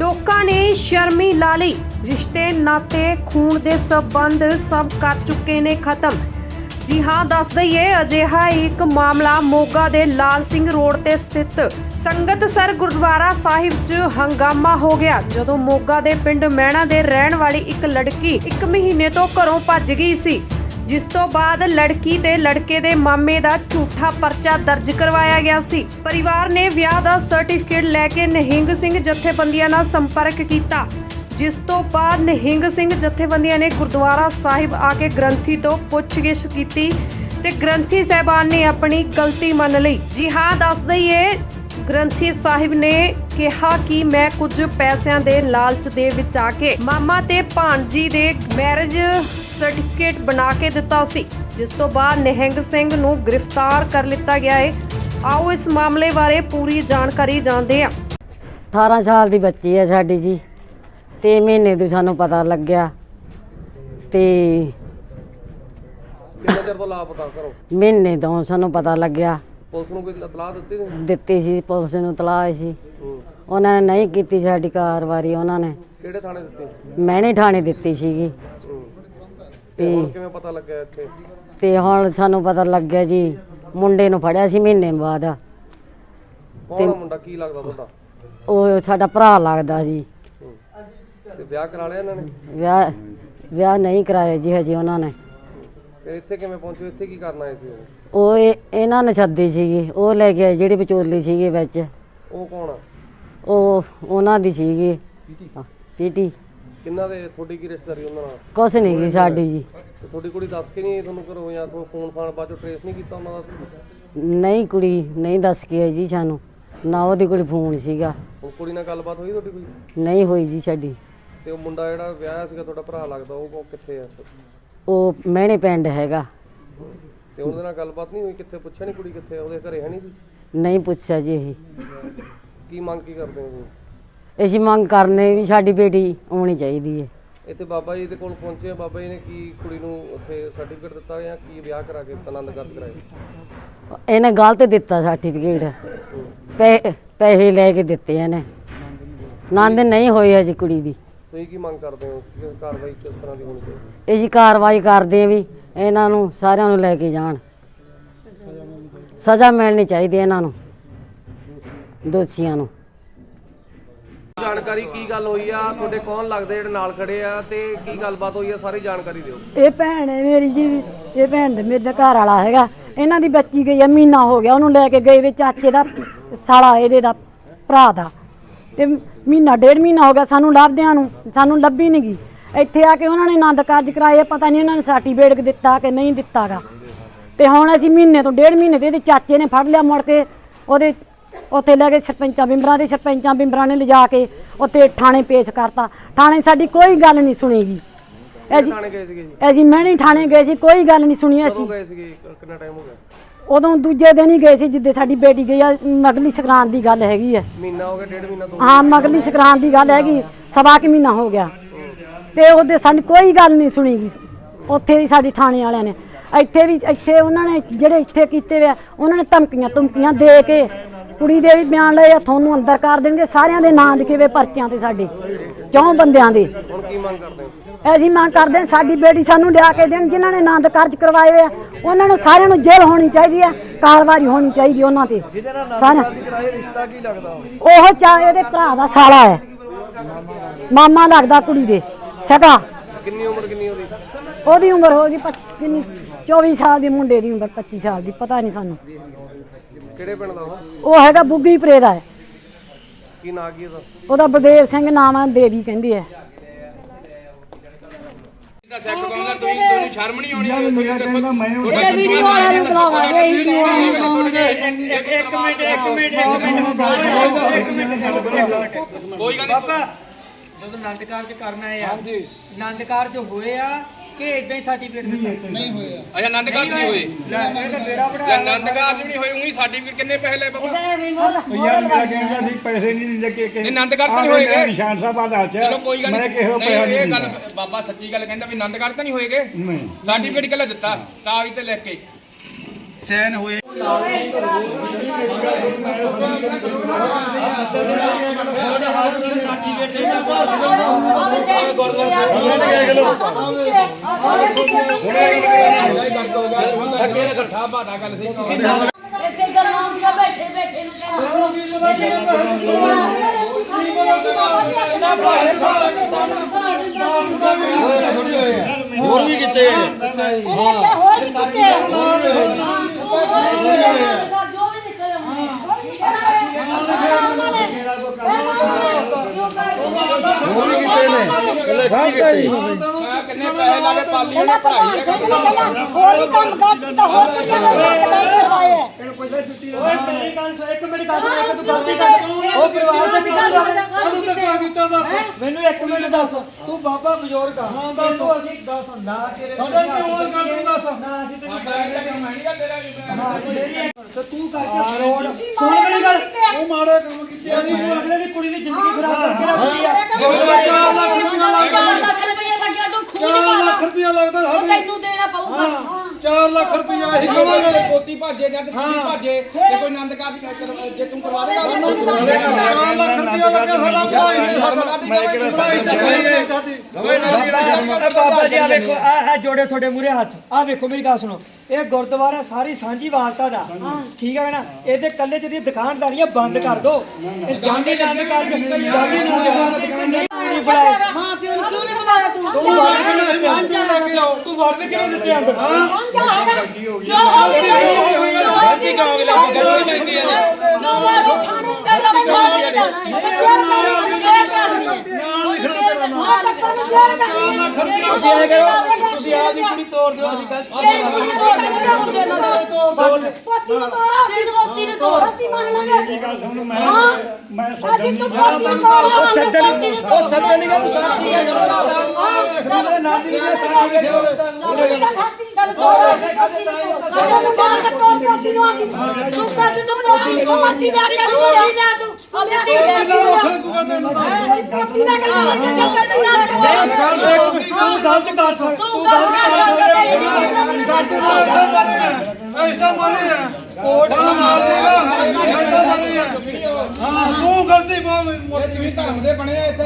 ਲੋਕਾਂ ਨੇ ਸ਼ਰਮੀ ਲਾ ਲਈ। ਰਿਸ਼ਤੇ, ਨਾਤੇ, ਖੂਨ ਦੇ ਸਬੰਧ ਸਭ ਕਰ ਚੁੱਕੇ ਨੇ ਖਤਮ। ਜੀ ਹਾਂ, ਦੱਸ ਦਈਏ, ਅਜਿਹਾ ਇੱਕ ਮਾਮਲਾ ਮੋਗਾ ਦੇ ਲਾਲ ਸਿੰਘ ਰੋਡ ਤੇ ਸਥਿਤ ਸੰਗਤ ਸਰ ਗੁਰਦੁਆਰਾ ਸਾਹਿਬ 'ਚ ਹੰਗਾਮਾ ਹੋ ਗਿਆ, ਜਦੋਂ ਮੋਗਾ ਦੇ ਪਿੰਡ ਮਹਿਣਾ ਦੇ ਰਹਿਣ ਵਾਲੀ ਇੱਕ ਲੜਕੀ ਇੱਕ ਮਹੀਨੇ ਤੋਂ ਘਰੋਂ ਭੱਜ ਗਈ ਸੀ। ਜਿਸ ਤੋਂ ਬਾਅਦ ਲੜਕੀ ਤੇ ਲੜਕੇ ਦੇ ਮਾਮੇ ਦਾ ਝੂਠਾ ਪਰਚਾ ਦਰਜ ਕਰਵਾਇਆ ਗਿਆ ਸੀ। ਪਰਿਵਾਰ ਨੇ ਵਿਆਹ ਦਾ ਸਰਟੀਫਿਕੇਟ ਲੈ ਕੇ ਨਹਿੰਗ ਸਿੰਘ ਜਥੇਬੰਦੀਆਂ ਨਾਲ ਸੰਪਰਕ ਕੀਤਾ। ਜਿਸ ਤੋਂ ਬਾਅਦ ਨਹਿੰਗ ਸਿੰਘ ਜਥੇਬੰਦੀਆਂ ਨੇ ਗੁਰਦੁਆਰਾ ਸਾਹਿਬ ਆ ਕੇ ਗ੍ਰੰਥੀ ਤੋਂ ਪੁੱਛਗਿੱਛ ਕੀਤੀ ਤੇ ਗ੍ਰੰਥੀ ਸਾਹਿਬਾਨ ਨੇ ਆਪਣੀ ਗਲਤੀ ਮੰਨ ਲਈ। ਜੀ ਹਾਂ, ਦੱਸ ਦਈਏ, ਗ੍ਰੰਥੀ ਸਾਹਿਬ ਨੇ ਕਿਹਾ ਕਿ ਮੈਂ ਕੁਝ ਪੈਸਿਆਂ ਦੇ ਲਾਲਚ ਦੇ ਵਿੱਚ ਆ ਕੇ ਮਾਮਾ ਤੇ ਭਾਣਜੀ ਦੇ ਮੈਰਿਜ ਸਰਟੀਫਿਕੇਟ ਬਣਾ ਕੇ ਦਿੱਤਾ ਸੀ ਜਿਸ ਤੋਂ ਬਾਅਦ ਨਿਹੰਗ ਸਿੰਘ ਨੂੰ ਗ੍ਰਿਫਤਾਰ ਕਰ ਲਿੱਤਾ ਗਿਆ ਹੈ ਆਓ ਇਸ ਮਾਮਲੇ ਬਾਰੇ ਪੂਰੀ ਜਾਣਕਾਰੀ ਜਾਣਦੇ ਹਾਂ। 18 ਸਾਲ ਦੀ ਬੱਚੀ ਹੈ ਸਾਡੀ ਜੀ। ਤੇ ਮਹੀਨੇ ਤੋਂ ਸਾਨੂੰ ਪਤਾ ਲੱਗਿਆ। ਤੇ ਕਿੰਨੇ ਚਿਰ ਤੋਂ ਲਾਪਤਾ ਕਰੋ? ਮਹੀਨੇ ਤੋਂ ਸਾਨੂੰ ਪਤਾ ਲੱਗਿਆ। ਪੁਲਿਸ ਨੂੰ ਕੋਈ ਇਤਲਾਹ ਦਿੱਤੀ ਸੀ? ਦਿੱਤੀ ਸੀ ਪੁਲਿਸ ਨੂੰ ਤਲਾਹ ਸੀ। ਉਹਨਾਂ ਨੇ ਨਹੀਂ ਕੀਤੀ ਸਾਡੀ ਕਾਰਵਾਈ ਉਹਨਾਂ ਨੇ। ਕਿਹੜੇ ਥਾਣੇ ਦਿੱਤੀ? ਮੈਨੇ ਥਾਣੇ ਦਿੱਤੀ ਸੀਗੀ। ਤੇ ਹੁਣ ਕਿਵੇਂ ਪਤਾ ਲੱਗਿਆ ਇੱਥੇ? ਤੇ ਹੁਣ ਸਾਨੂੰ ਪਤਾ ਲੱਗਿਆ ਜੀ ਮੁੰਡੇ ਨੂੰ ਫੜਿਆ ਸੀ ਮਹੀਨੇ ਬਾਅਦ। ਕੌਣ ਆ ਮੁੰਡਾ? ਕੀ ਲੱਗਦਾ ਤੁਹਾਡਾ? ਉਹ ਸਾਡਾ ਭਰਾ ਲੱਗਦਾ ਜੀ। ਹੂੰ। ਤੇ ਵਿਆਹ ਕਰਾ ਲਿਆ ਇਹਨਾਂ ਨੇ? ਵਿਆਹ ਵਿਆਹ ਨਹੀਂ ਕਰਾਇਆ ਜੀ ਹਜੇ ਉਹਨਾਂ ਨੇ। ਤੇ ਇੱਥੇ ਕਿਵੇਂ ਪਹੁੰਚੇ? ਇੱਥੇ ਕੀ ਕਰਨ ਆਏ ਸੀ ਉਹ? ਉਹ ਇਹ- ਇਹਨਾਂ ਨੇ ਸੱਦੀ ਸੀਗੀ। ਉਹ ਲੈ ਕੇ ਆਏ ਜਿਹੜੀ ਵਿਚੋਲੀ ਸੀਗੀ ਵਿੱਚ। ਉਹ ਕੌਣ ਆ? ਉਹ ਉਹਨਾਂ ਦੀ ਸੀਗੀ। ਪੀਟੀ ਕਿੰਨਾ ਦੇ ਤੁਹਾਡੀ ਕੀ ਰਿਸ਼ਤੇਦਾਰੀ ਉਹਨਾਂ ਨਾਲ? ਕੁਛ ਨਹੀਂ ਗਈ ਸਾਡੀ ਜੀ। ਤੇ ਤੁਹਾਡੀ ਕੁੜੀ ਦੱਸ ਕੇ ਨਹੀਂ ਤੁਹਾਨੂੰ ਘਰੋਂ ਜਾਂ ਤੁਹਾਨੂੰ ਫੋਨ ਫਾਨ ਬਾਅਦ ਚੋਂ ਟਰੇਸ ਨਹੀਂ ਕੀਤਾ ਉਹਨਾਂ ਦਾ? ਨਹੀਂ ਕੁੜੀ ਨਹੀਂ ਦੱਸ ਕੇ ਆਈ ਜੀ ਸਾਨੂੰ। ਨਾ ਉਹਦੀ ਕੋਲ ਫੋਨ ਸੀਗਾ। ਹੁਣ ਕੁੜੀ ਨਾਲ ਗੱਲਬਾਤ ਹੋਈ ਤੁਹਾਡੀ ਕੋਈ? ਨਹੀਂ ਹੋਈ ਜੀ ਸਾਡੀ। ਤੇ ਉਹ ਮੁੰਡਾ ਜਿਹੜਾ ਵਿਆਹਿਆ ਸੀਗਾ ਤੁਹਾਡਾ ਭਰਾ ਲੱਗਦਾ ਉਹ ਉਹ ਕਿੱਥੇ ਆ ਉਹ ਮਹਿਣੇ ਪਿੰਡ ਹੈਗਾ। ਤੇ ਉਹਦੇ ਨਾਲ ਗੱਲਬਾਤ ਨਹੀਂ ਹੋਈ? ਕਿੱਥੇ ਪੁੱਛਿਆ ਨਹੀਂ ਕੁੜੀ ਕਿੱਥੇ ਆ? ਉਹਦੇ ਘਰੇ ਹੈ ਨਹੀਂ ਸੀ? ਨਹੀਂ ਪੁੱਛਿਆ ਜੀ ਇਹ ਕੀ ਮੰਗ ਕੀ ਕਰਦੇ ਹੋ ਤੁਸੀਂ? ਅਸੀਂ ਮੰਗ ਕਰਨੇ ਵੀ ਸਾਡੀ ਬੇਟੀ ਆਉਣੀ ਚਾਹੀਦੀ ਹੈ। ਇੱਥੇ ਬਾਬਾ ਜੀ ਦੇ ਕੋਲ ਪਹੁੰਚੇ ਆ। ਬਾਬਾ ਜੀ ਨੇ ਕੀ ਕੁੜੀ ਨੂੰ ਉੱਥੇ ਸਰਟੀਫਿਕੇਟ ਦਿੱਤਾ ਜਾਂ ਕੀ ਵਿਆਹ ਕਰਾ ਕੇ ਆਨੰਦ ਕਾਰਜ ਕਰਾਇਆ ਇਹਨੇ ਗਲਤ ਦਿੱਤਾ ਸਰਟੀਫਿਕੇਟ ਪੈਸੇ ਲੈ ਕੇ ਦਿੱਤੇ ਇਹਨੇ। ਨੰਦ ਨਹੀਂ ਹੋਈ ਅਜੇ ਕੁੜੀ ਦੀ। ਤੁਸੀਂ ਕੀ ਮੰਗ ਕਰਦੇ ਹੋ? ਕਿ ਕਾਰਵਾਈ ਕਿਸ ਤਰ੍ਹਾਂ ਦੀ ਹੋਣੀ ਚਾਹੀਦੀ? ਅਸੀਂ ਕਾਰਵਾਈ ਕਰਦੇ ਹਾਂ ਵੀ ਇਹਨਾਂ ਨੂੰ ਸਾਰਿਆਂ ਨੂੰ ਲੈ ਕੇ ਜਾਣ। ਸਜ਼ਾ ਮਿਲਣੀ ਚਾਹੀਦੀ ਇਹਨਾਂ ਨੂੰ। ਦੋਸ਼ੀਆਂ ਨੂੰ। ਜਾਣਕਾਰੀ ਕੀ ਗੱਲ ਹੋਈ ਆ? ਤੁਹਾਡੇ ਕੌਣ ਲੱਗਦੇ ਜਿਹੜੇ ਨਾਲ ਖੜੇ ਆ ਤੇ ਕੀ ਗੱਲਬਾਤ ਹੋਈ ਆ? ਸਾਰੀ ਜਾਣਕਾਰੀ ਦਿਓ। ਇਹ ਭੈਣ ਹੈ ਮੇਰੀ ਜੀ, ਇਹ ਭੈਣ ਦੇ ਮੇਰੇ ਦਾ ਘਰ ਵਾਲਾ ਹੈਗਾ। ਇਹਨਾਂ ਦੀ ਬੱਚੀ ਗਈ ਆ, ਮਹੀਨਾ ਹੋ ਗਿਆ। ਉਹਨੂੰ ਲੈ ਕੇ ਗਏ ਵੇ ਚਾਚੇ ਦਾ ਸਾਲਾ, ਇਹਦੇ ਦਾ ਭਰਾ ਦਾ। ਤੇ ਮਹੀਨਾ, ਡੇਢ ਮਹੀਨਾ ਹੋ ਗਿਆ ਸਾਨੂੰ ਲੱਭਦਿਆਂ ਨੂੰ। ਸਾਨੂੰ ਲੱਭੀ ਨਹੀਂ ਗਈ। ਇੱਥੇ ਆ ਕੇ ਉਹਨਾਂ ਨੇ ਆਨੰਦ ਕਾਰਜ ਕਰਾਏ। ਪਤਾ ਨਹੀਂ ਉਹਨਾਂ ਨੇ ਸਰਟੀਫਿਕੇਟ ਦਿੱਤਾ ਕਿ ਨਹੀਂ ਦਿੱਤਾਗਾ। ਤੇ ਹੁਣ ਅਸੀਂ ਮਹੀਨੇ ਤੋਂ ਡੇਢ ਮਹੀਨੇ ਤੇ ਇਹਦੇ ਚਾਚੇ ਨੇ ਫੜ ਲਿਆ ਮੁੜ ਕੇ। ਉਹਦੇ ਉੱਥੇ ਲੈ ਕੇ ਸਰਪੰਚਾਂ ਬਿੰਬਰਾਂ ਦੇ ਸਰਪੰਚਾਂ ਬਿੰਬਰਾਂ ਨੇ ਲਿਜਾ ਕੇ ਉੱਥੇ ਥਾਣੇ ਪੇਸ਼ ਕਰਤਾ। ਥਾਣੇ ਸਾਡੀ ਕੋਈ ਗੱਲ ਨਹੀਂ ਸੁਣੀਗੀ। ਅਸੀਂ ਥਾਣੇ ਗਏ ਸੀਗੇ ਜੀ? ਅਸੀਂ ਮਹਿਣੀ ਥਾਣੇ ਗਏ ਸੀ ਕੋਈ ਗੱਲ ਨਹੀਂ ਸੁਣੀ ਕਦੋਂ ਅਸੀਂ। ਗਏ ਸੀਗੇ? ਕਿੰਨਾ ਟਾਈਮ ਹੋ ਗਿਆ? ਉਦੋਂ ਦੂਜੇ ਦਿਨ ਹੀ ਗਏ ਸੀ ਜਿੱਦੇ ਸਾਡੀ ਬੇਟੀ ਗਈ ਆ ਮਗਲੀ ਸੰਕਰਾਂਤ ਦੀ ਗੱਲ ਹੈਗੀ ਹੈ ਮਹੀਨਾ ਹੋ ਗਿਆ ਡੇਢ ਮਹੀਨਾ ਦੋ ਹਾਂ ਮਗਲੀ ਸੰਕਰਾਂਤ ਦੀ ਗੱਲ ਹੈਗੀ ਸਵਾ ਕਿ ਮਹੀਨਾ ਹੋ ਗਿਆ। ਤੇ ਉਹਦੇ ਸਾਡੀ ਕੋਈ ਗੱਲ ਨਹੀਂ ਸੁਣੀ ਗਈ ਉੱਥੇ ਦੀ ਸਾਡੀ ਥਾਣੇ ਵਾਲਿਆਂ ਨੇ। ਇੱਥੇ ਵੀ ਇੱਥੇ ਉਹਨਾਂ ਨੇ ਜਿਹੜੇ ਇੱਥੇ ਕੀਤੇ ਵੇ ਆ, ਉਹਨਾਂ ਨੇ ਧਮਕੀਆਂ ਧਮਕੀਆਂ ਦੇ ਕੇ ਕੁੜੀ ਦੇ ਵੀ ਬਿਆਨ ਲਏ ਆ ਤੁਹਾਨੂੰ ਅੰਦਰ ਕਰ ਦੇਣਗੇ। ਸਾਰਿਆਂ ਦੇ ਨਾਂ ਲਿਖੇ ਵੇ ਪਰਚਿਆਂ ਤੇ ਸਾਡੇ ਚੌਂ ਬੰਦਿਆਂ ਦੇ। ਹੁਣ ਕੀ ਮੰਗ ਕਰਦੇ ਹੋ? ਅਸੀਂ ਮੰਗ ਕਰਦੇ ਹਾਂ ਸਾਡੀ ਬੇਟੀ ਸਾਨੂੰ ਲਿਆ ਕੇ ਦੇਣ ਜਿਨ੍ਹਾਂ ਨੇ ਆਨੰਦ ਕਾਰਜ ਕਰਵਾਏ ਹੋਏ ਆ। ਉਹਨਾਂ ਨੂੰ ਸਾਰਿਆਂ ਨੂੰ ਜੇਲ੍ਹ ਹੋਣੀ ਚਾਹੀਦੀ ਹੈ ਕਾਰਵਾਈ ਹੋਣੀ ਚਾਹੀਦੀ ਉਹਨਾਂ ਤੇ। ਸਾਰਿਆਂ ਰਿਸ਼ਤਾ ਕੀ ਲੱਗਦਾ ਉਹ? ਚਾਹੇ ਇਹਦੇ ਭਰਾ ਦਾ ਸਾਲਾ ਹੈ। ਮਾਮਾ ਲੱਗਦਾ ਕੁੜੀ ਦੇ ਸਕਾ ਕਿੰਨੀ ਉਮਰ ਕਿੰਨੀ ਉਹਦੀ? ਉਹਦੀ ਉਮਰ ਹੋ ਗਈ ਪੱਚ- ਕਿੰਨੀ? 24 ਸਾਲ ਦੀ ਮੁੰਡੇ ਦੀ ਉਮਰ 25 ਸਾਲ ਦੀ ਪਤਾ ਨਹੀਂ ਸਾਨੂੰ। ਕਿਹੜੇ ਪਿੰਡ ਦਾ ਉਹ ਉਹ ਹੈਗਾ ਬੁੱਗੀ ਪਰੇ ਦਾ ਹੈ। ਕੀ ਨਾਂ ਕੀ ਉਹਦਾ? ਉਹਦਾ ਬਲਦੇਵ ਸਿੰਘ ਨਾਮ ਹੈ ਦੇਵੀ ਕਹਿੰਦੀ ਹੈ। ਜਦੋਂ ਆਨੰਦ ਕਾਰਜ ਕਰਨਾ ਹੈ ਹਾਂਜੀ। ਆਨੰਦ ਕਾਰਜ ਹੋਏ ਆ ਕਿ ਇਦਾਂ ਹੀ ਸਰਟੀਫਿਕੇਟ ਦਿੱਤਾ। ਨਹੀਂ ਹੋਏ ਅੱਛਾ ਆਨੰਦ ਕਾਰਜ ਨਹੀਂ ਹੋਏ। ਲੈ ਆਨੰਦ ਕਾਰਜ ਵੀ ਨਹੀਂ ਹੋਏ ਉਹੀ ਸਰਟੀਫਿਕੇਟ ਕਿੰਨੇ ਪੈਸੇ ਲਏ ਬਾਬਾ? ਯਾਰ ਮੇਰਾ ਕਹਿੰਦਾ ਸੀ ਪੈਸੇ ਨਹੀਂ ਲੱਗੇ ਕਿ ਨਹੀਂ, ਆਨੰਦ ਕਾਰਜ ਤਾਂ ਨਹੀਂ ਹੋਏਗੇ। ਨਿਸ਼ਾਨ ਸਾਹਿਬ ਆ ਚ ਚਲੋ ਕੋਈ ਗੱਲ ਮੈਂ ਕਿਸੇ ਨੂੰ ਨਹੀਂ ਪੈਸਾ ਇਹ ਨਹੀਂ ਗੱਲ ਦਿੰਦਾ ਬਾਬਾ ਸੱਚੀ ਗੱਲ ਕਹਿੰਦਾ ਵੀ ਆਨੰਦ ਕਾਰਜ ਤਾਂ ਨਹੀਂ ਹੋਏਗੇ? ਨਹੀਂ। ਸਰਟੀਫਿਕੇਟ ਕਿਹੜਾ ਦਿੱਤਾ? ਕਾਗਜ਼ ਤੇ ਲਿਖ ਕੇ। ਸਰਟੀਫਿਕੇਟ ਅੱਗੇ ਨਾ ਗੱਠਾ ਬਾਦਾ ਗੱਲ ਸੀ ਤੁਸੀਂ ਇਸੇ ਗੱਲਾਂ ਦੀਆਂ ਬੈਠੇ ਬੈਠੇ ਨੂੰ ਕਹਿੰਦਾ ਹੋਰ ਵੀ ਕਿਤੇ ਹੋਰ ਵੀ ਕਿਤੇ ਹੋਰ ਕਿਤੇ ਨੇ? ਕੱਲੇ ਕੀ ਕਿਤੇ? ਮੈਂ ਕਿੰਨੇ ਪੈਸੇ ਲਾ ਕੇ ਪਾਲੀ ਉਹਨੇ ਪੜਾਈ ਹੋਰ ਵੀ ਕੰਮ ਕਰ ਦਿੱਤਾ ਹੋਰ ਵੀ ਕੰਮ ਕਰਵਾਏ ਓਏ ਮੇਰੀ ਗੱਲ ਸੁਣ ਇੱਕ ਮਿੰਟ ਗੱਲ ਸੁਣ ਇੱਕ ਤੂੰ ਗਲਤੀ ਕਰ ਉਹ ਪਰਿਵਾਰ ਦੇ ਕਦੋਂ ਤੱਕ ਆ ਕੀਤਾ ਦੱਸ ਮੈਨੂੰ ਇੱਕ ਮਿੰਟ ਦੱਸ। ਤੂੰ ਬਾਬਾ ਬਜ਼ੁਰਗ ਆ। ਹਾਂ ਦੱਸ। ਤੂੰ ਅਸੀਂ ਦੱਸ ਨਾ ਤੇਰੇ ਸਾਡਾ ਕਿਉਂ ਹੋਰ ਗੱਲ ਨੂੰ ਦੱਸ? ਨਾ ਅਸੀਂ ਤੈਨੂੰ ਮੈਂ ਨਹੀਂ ਗਾ ਤੇਰਾ ਵੀ ਹਾਂ ਮੇਰੀ ਤੇ ਤੂੰ ਕਰਕੇ ਫਰੋਡ ਸੁਣ ਮੇਰੀ ਗੱਲ। ਉਹ ਮਾੜੇ ਕੰਮ ਕੀਤੇ ਆ? ਜੀ ਤੂੰ ਅਗਲੇ ਦੀ ਕੁੜੀ ਦੀ ਜ਼ਿੰਦਗੀ ਖਰਾਬ ਕਰਕੇ ਰੱਖਦੀ ਆ। 4 ਲੱਖ ਰੁਪਇਆ ਲੱਗਦਾ 4 ਲੱਖ ਰੁਪਏ ਲੱਗਿਆ ਤੂੰ ਖੂਨ 4 ਲੱਖ ਰੁਪਇਆ ਲੱਗਦਾ ਸਾਡੇ। ਤੈਨੂੰ ਦੇਣਾ ਪਊਗਾ। 4 ਲੱਖ ਰੁਪਇਆ ਅਸੀਂ ਕਰਾਂਗੇ ਪੋਤੀ ਭਾਜੇ ਜਾਂ ਤੇ ਕੁੜੀ ਭਾਜੇ ਤੇ ਕੋਈ ਆਨੰਦ ਕਾਰਜ ਕਰ- ਜੇ ਤੂੰ ਕਰਵਾ ਦੇਗਾ ਉਹਨੂੰ ਦੇਗਾ 4 ਲੱਖ ਰੁਪਇਆ ਲੱਗਿਆ ਸਾਡਾ ਪੜਾਈ ਨੇ ਸਾਡਾ। ਪੜਾਈ ਚੱਲੀ ਗਈ ਸਾਡੀ। ਇਹ ਬਾਬਾ ਜੀ ਆ ਵੇਖੋ ਆ ਆ ਜੋੜੇ ਤੁਹਾਡੇ ਮੂਰੇ ਹੱਥ। ਆ ਵੇਖੋ ਮੇਰੀ ਗੱਲ ਸੁਣੋ। ਇਹ ਗੁਰਦੁਆਰਾ ਸਾਰੀ ਸਾਂਝੀ ਵਾਲਤਾ ਦਾ ਠੀਕ ਹੈ ਨਾ ਇਹਦੇ ਕੱਲੇ ਚ ਦੀ ਦੁਕਾਨਦਾਰੀਆਂ ਬੰਦ ਕਰ ਦੋ ਜਾਂਦੀ ਨੰਦ ਕਰ ਜਾਂਦੀ ਨੰਦ ਕਰ ਦੇ ਕਿ ਨਹੀਂ ਬੁਲਾਏ ਮਾਂ ਪਿਓ ਨੂੰ ਕਿਉਂ ਨਹੀਂ ਬੁਲਾਇਆ ਤੂੰ ਤੂੰ ਮਾਰ ਕੇ ਨਾ ਲੈ ਕੇ ਆਓ ਤੂੰ ਵੜਦੇ ਕਿਉਂ ਦਿੱਤੇ ਅੰਦਰ ਸਾਂਝਾ ਹੈਗਾ ਕਿਉਂ ਹੋ ਗਿਆ ਗਲਤੀ ਕਹਾਂ ਅਗਲੇ ਦੀ ਗਲਤੀ ਲੈਂਦੀ ਹੈ ਕਿਉਂ ਆ ਕੇ ਥਾਣੇ ਚੱਲ ਨਾਲ ਜਾਣਾ ਹੈ ਬੱਚਿਆਂ ਨੂੰ ਜੇਲ੍ਹ ਕਰ ਨਾਲ ਲਿਖਣਾ ਤੇਰਾ ਨਾਮ ਹਾਂ ਲੱਖਾਂ ਨੂੰ ਜੇਲ੍ਹ ਕਰ 4 ਲੱਖ ਰੁਪਇਆ ਤੁਸੀਂ ਕਰੋ ਤੁਸੀਂ ਆਪਦੀ ਕੁੜੀ ਤੋੜ ਦਿਓ ਅਸੀਂ ਗਲਤ ਪੋਤੀ ਨੂੰ ਤੋਰਾ ਅਸੀਂ ਨੂੰ ਪੋਤੀ ਨੂੰ ਤੋਰਾ ਪੋਤੀ ਮੰਨ ਲਾਂਗੇ ਅਸੀਂ। ਸੁਣ ਮੈਂ ਮੈਂ ਅਸੀਂ ਤੂੰ ਪੋਤੀ ਨੂੰ ਉਹ ਸੱਜਣ ਉਹ ਸੱਜਣ ਨਹੀਂ ਗੱਲ ਸਾਥੀ ਹੈ ਹਾਂ ਨਾਦੀ ਨੇ ਸਾਥੀ ਹੈ ਦਾ ਚੱਲ ਤੋਰਾ ਸਾਡੇ ਨੂੰ ਮਾਰ ਕੇ ਤੋੜ ਪੋਤੀ ਨੂੰ ਆ ਗਈ ਤੂੰ ਕੱਟ ਤੂੰ ਪੋਤੀ ਨੂੰ ਮਰਜ਼ੀ ਦਾ ਕਰ ਤੂੰ ਨਾ ਤੂੰ ਅਲੇ ਦੀ ਤਾਂ ਪੋਤੀ ਦਾ ਕਰ ਤੂੰ ਕਰ ਸਕਦਾ ਤੂੰ ਗੱਲ ਕਰ। ਤਾਂ ਮਰੇ ਆ ਮਰੇ ਕੋਟ ਮਾਰ ਦੇਗਾ ਐਸਾ ਮਰੇ ਆ ਹਾਂ ਤੂੰ ਗਲਤੀ ਬਹੁਤ ਇਹ ਤੁਸੀਂ ਧਰਮ ਦੇ ਬਣੇ ਆ ਇੱਥੇ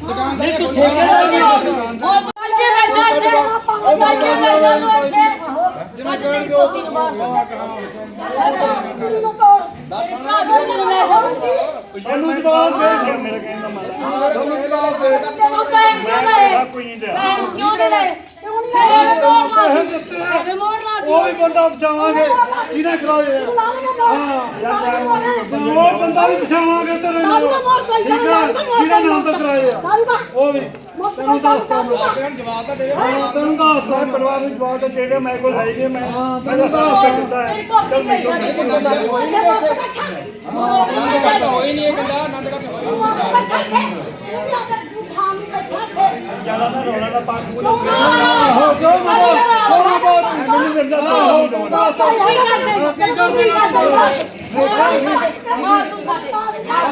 ਦੁਕਾਨਦਾਰ ਤੂੰ ਠੇਕੇ ਦਾ ਨਹੀਂ ਉਹ ਬੱਚੇ ਬੈਠਾ ਇੱਥੇ ਉਹ ਬੱਚੇ ਬੈਠਾ ਨੂੰ ਇੱਥੇ ਜਿਵੇਂ ਕਹਿੰਦੇ ਪੋਤੀ ਨੂੰ ਮਾਰ ਕੁੜੀ ਨੂੰ ਤੋੜ ਤੇਰੀ ਭਰਾ ਦੇ ਨੂੰ ਲੈ ਹੋਊਗੀ ਸਾਨੂੰ ਜਵਾਬ ਦੇ ਮੇਰੇ ਕਹਿਣ ਦਾ ਮਤਲਬ ਸਾਨੂੰ ਜਵਾਬ ਦੇ ਤੈਨੂੰ ਪੈਸੇ ਕਿਉਂ ਦੇ ਲਏ ਕਿਉਂ ਨਹੀਂ ਲਾ ਉਹ ਵੀ ਬੰਦਾ ਬਚਾਵਾਂਗੇ ਜਿਹਨੇ ਆ। ਤੇ ਉਹ ਬੰਦਾ ਵੀ ਬਚਾਵਾਂਗੇ ਤੇਰੇ ਨਾਲ। ਠੀਕ ਆ ਜਿਹਨੇ ਨਾਮ ਤੋਂ ਕਰਾਏ ਆ। ਉਹ ਵੀ ਤੈਨੂੰ ਦੱਸਦਾ ਮੈਂ। ਜਵਾਬ ਤਾਂ ਦੇ ਹਾਂ ਤੈਨੂੰ ਦੱਸਦਾ ਪਰਿਵਾਰ ਨੂੰ ਜਵਾਬ ਦੇ ਜਿਹੜੇ ਮੇਰੇ ਕੋਲ ਹੈਗੇ ਮੈਂ ਹਾਂ ਤੈਨੂੰ ਦੱਸਦਾ। ਤੇਰੀ ਪੋਤੀ ਪੈਸਾ ਨਹੀਂ ਨਹੀਂ ਆਨੰਦ ਨਹੀਂ ਹੋਈ ਜ਼ਿਆਦਾ ਨਾ ਰੋਣਾ ਦਾ ਪਾਕ ਹੋ ਕਿਉਂ ਨਾ। ਮੈਨੂੰ ਮਿਲਦਾ ਹੋ ਤੂੰ ਦੱਸਦਾ ਕੀ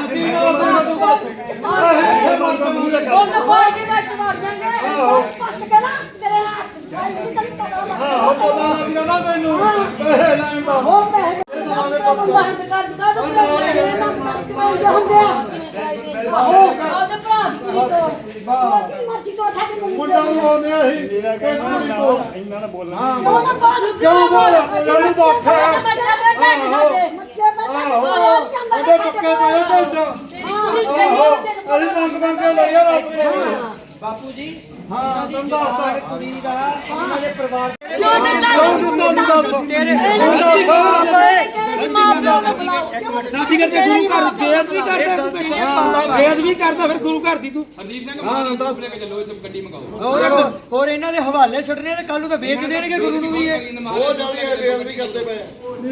ਕੀ ਮਾਰ ਦੇਗਾ ਤੂੰ ਦੱਸ ਇਹ ਇੱਥੇ ਮਾਰ ਕੇ ਮੂੰਹ ਲੱਗਾ ਤੈਨੂੰ ਆਹੋ ਪਤਾ ਲੱਗ ਜਾਂਦਾ ਤੈਨੂੰ ਪੈਸੇ ਲੈਣ ਦਾ ਉਹ ਦੇ ਦੋ ਤਾਂ ਆ ਉਹ ਉਹਦੇ ਦੀ ਕੁੜੀ ਤੋਂ ਮਰਜ਼ੀ ਤੋਂ ਸਾਡੇ ਮੁੰਡੇ ਮੁੰਡਾ ਨੂੰ ਆਉਂਦੇ ਆ ਅਸੀਂ ਮੇਰਾ ਕਹਿੰਦਾ ਇੰਨਾ ਨਾ ਬੋਲਣਾ ਹਾਂ ਉਹ ਤਾਂ ਬਾਹਰ ਕਿਉਂ ਬੋਲ ਤੈਨੂੰ ਤਾਂ ਔਖਾ ਹੈ ਬੱਚਾ ਬੈਠਾ ਨਹੀਂ ਸਾਡੇ ਬੱਚੇ ਬੈਠਾ ਆਹੋ ਉਹਦੇ ਪੱਕੇ ਪਏ ਢਿੱਡ ਆਹੋ ਅਸੀਂ ਮੰਗ ਮੰਗ ਕੇ ਲੈ ਯਾਰ ਆਪਣੇ ਬਾਪੂ ਜੀ ਹਾਂ ਤੈਨੂੰ ਦੱਸਦਾ ਕੁੜੀ ਦਾ ਉਹਨਾਂ ਦੇ ਪਰਿਵਾਰ ਕਿਉਂ ਦਿੱਤਾ ਕਿਉਂ ਦਿੱਤਾ ਜੀ? ਦੱਸ ਤੇਰੇ ਤੂੰ ਦੱਸ ਮਾਂ ਪਿਓ ਨੂੰ ਬੁਲਾਓ। ਸਾਡੀ ਕਰਦੇ ਗੁਰੂ ਘਰ ਬੇਅਦ ਵੀ ਕਰਦਾ ਹਾਂ ਬੇਦ ਵੀ ਕਰਦਾ ਫਿਰ ਗੁਰੂ ਘਰ ਦੀ ਤੂੰ। ਹਰਦੀਪ ਸਿੰਘ ਹਾਂ ਦੱਸ। ਲੈ ਕੇ ਚੱਲੋ ਇੱਥੇ ਗੱਡੀ ਮੰਗਾਓ। ਹੋਰ ਹੋਰ ਇਹਨਾਂ ਦੇ ਹਵਾਲੇ ਛੱਡਣੇ ਤੇ ਕੱਲ ਨੂੰ ਤਾਂ ਵੇਚ ਦੇਣਗੇ ਗੁਰੂ ਨੂੰ ਵੀ ਇਹ। ਉਹ ਜਾਲੀ ਹੈ ਬੇਦ ਵੀ ਕਰਦੇ ਪਏ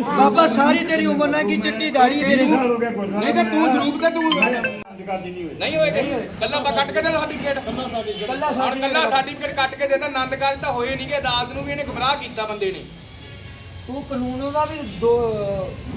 ਬਾਬਾ ਸਾਰੀ ਤੇਰੀ ਉਮਰ ਨਾਲ ਕੀ ਚਿੱਟੀ ਦਾੜੀ ਹੈ ਤੇਰੀ ਨਹੀਂ ਤਾਂ ਤੂੰ ਸਰੂਪ ਤੇ ਤੂੰ ਨਹੀਂ ਹੋਏ ਕੱਲਾ ਬਾ ਕੱਟ ਕੇ ਦੇ ਸਰਟੀਫਿਕੇਟ ਕੱਲਾ ਹੁਣ ਕੱਲਾ ਸਰਟੀਫਿਕੇਟ ਕੱਟ ਕੇ ਦੇਦਾ ਆਨੰਦ ਕਾਰਜ ਤਾਂ ਹੋਏ ਨਹੀਂ ਕਿ ਅਦਾਲਤ ਨੂੰ ਵੀ ਇਹਨੇ ਗੁੰਮਰਾਹ ਕੀਤਾ ਬੰਦੇ ਨੇ। ਤੂੰ ਕਾਨੂੰਨ ਦਾ ਵੀ ਦੋ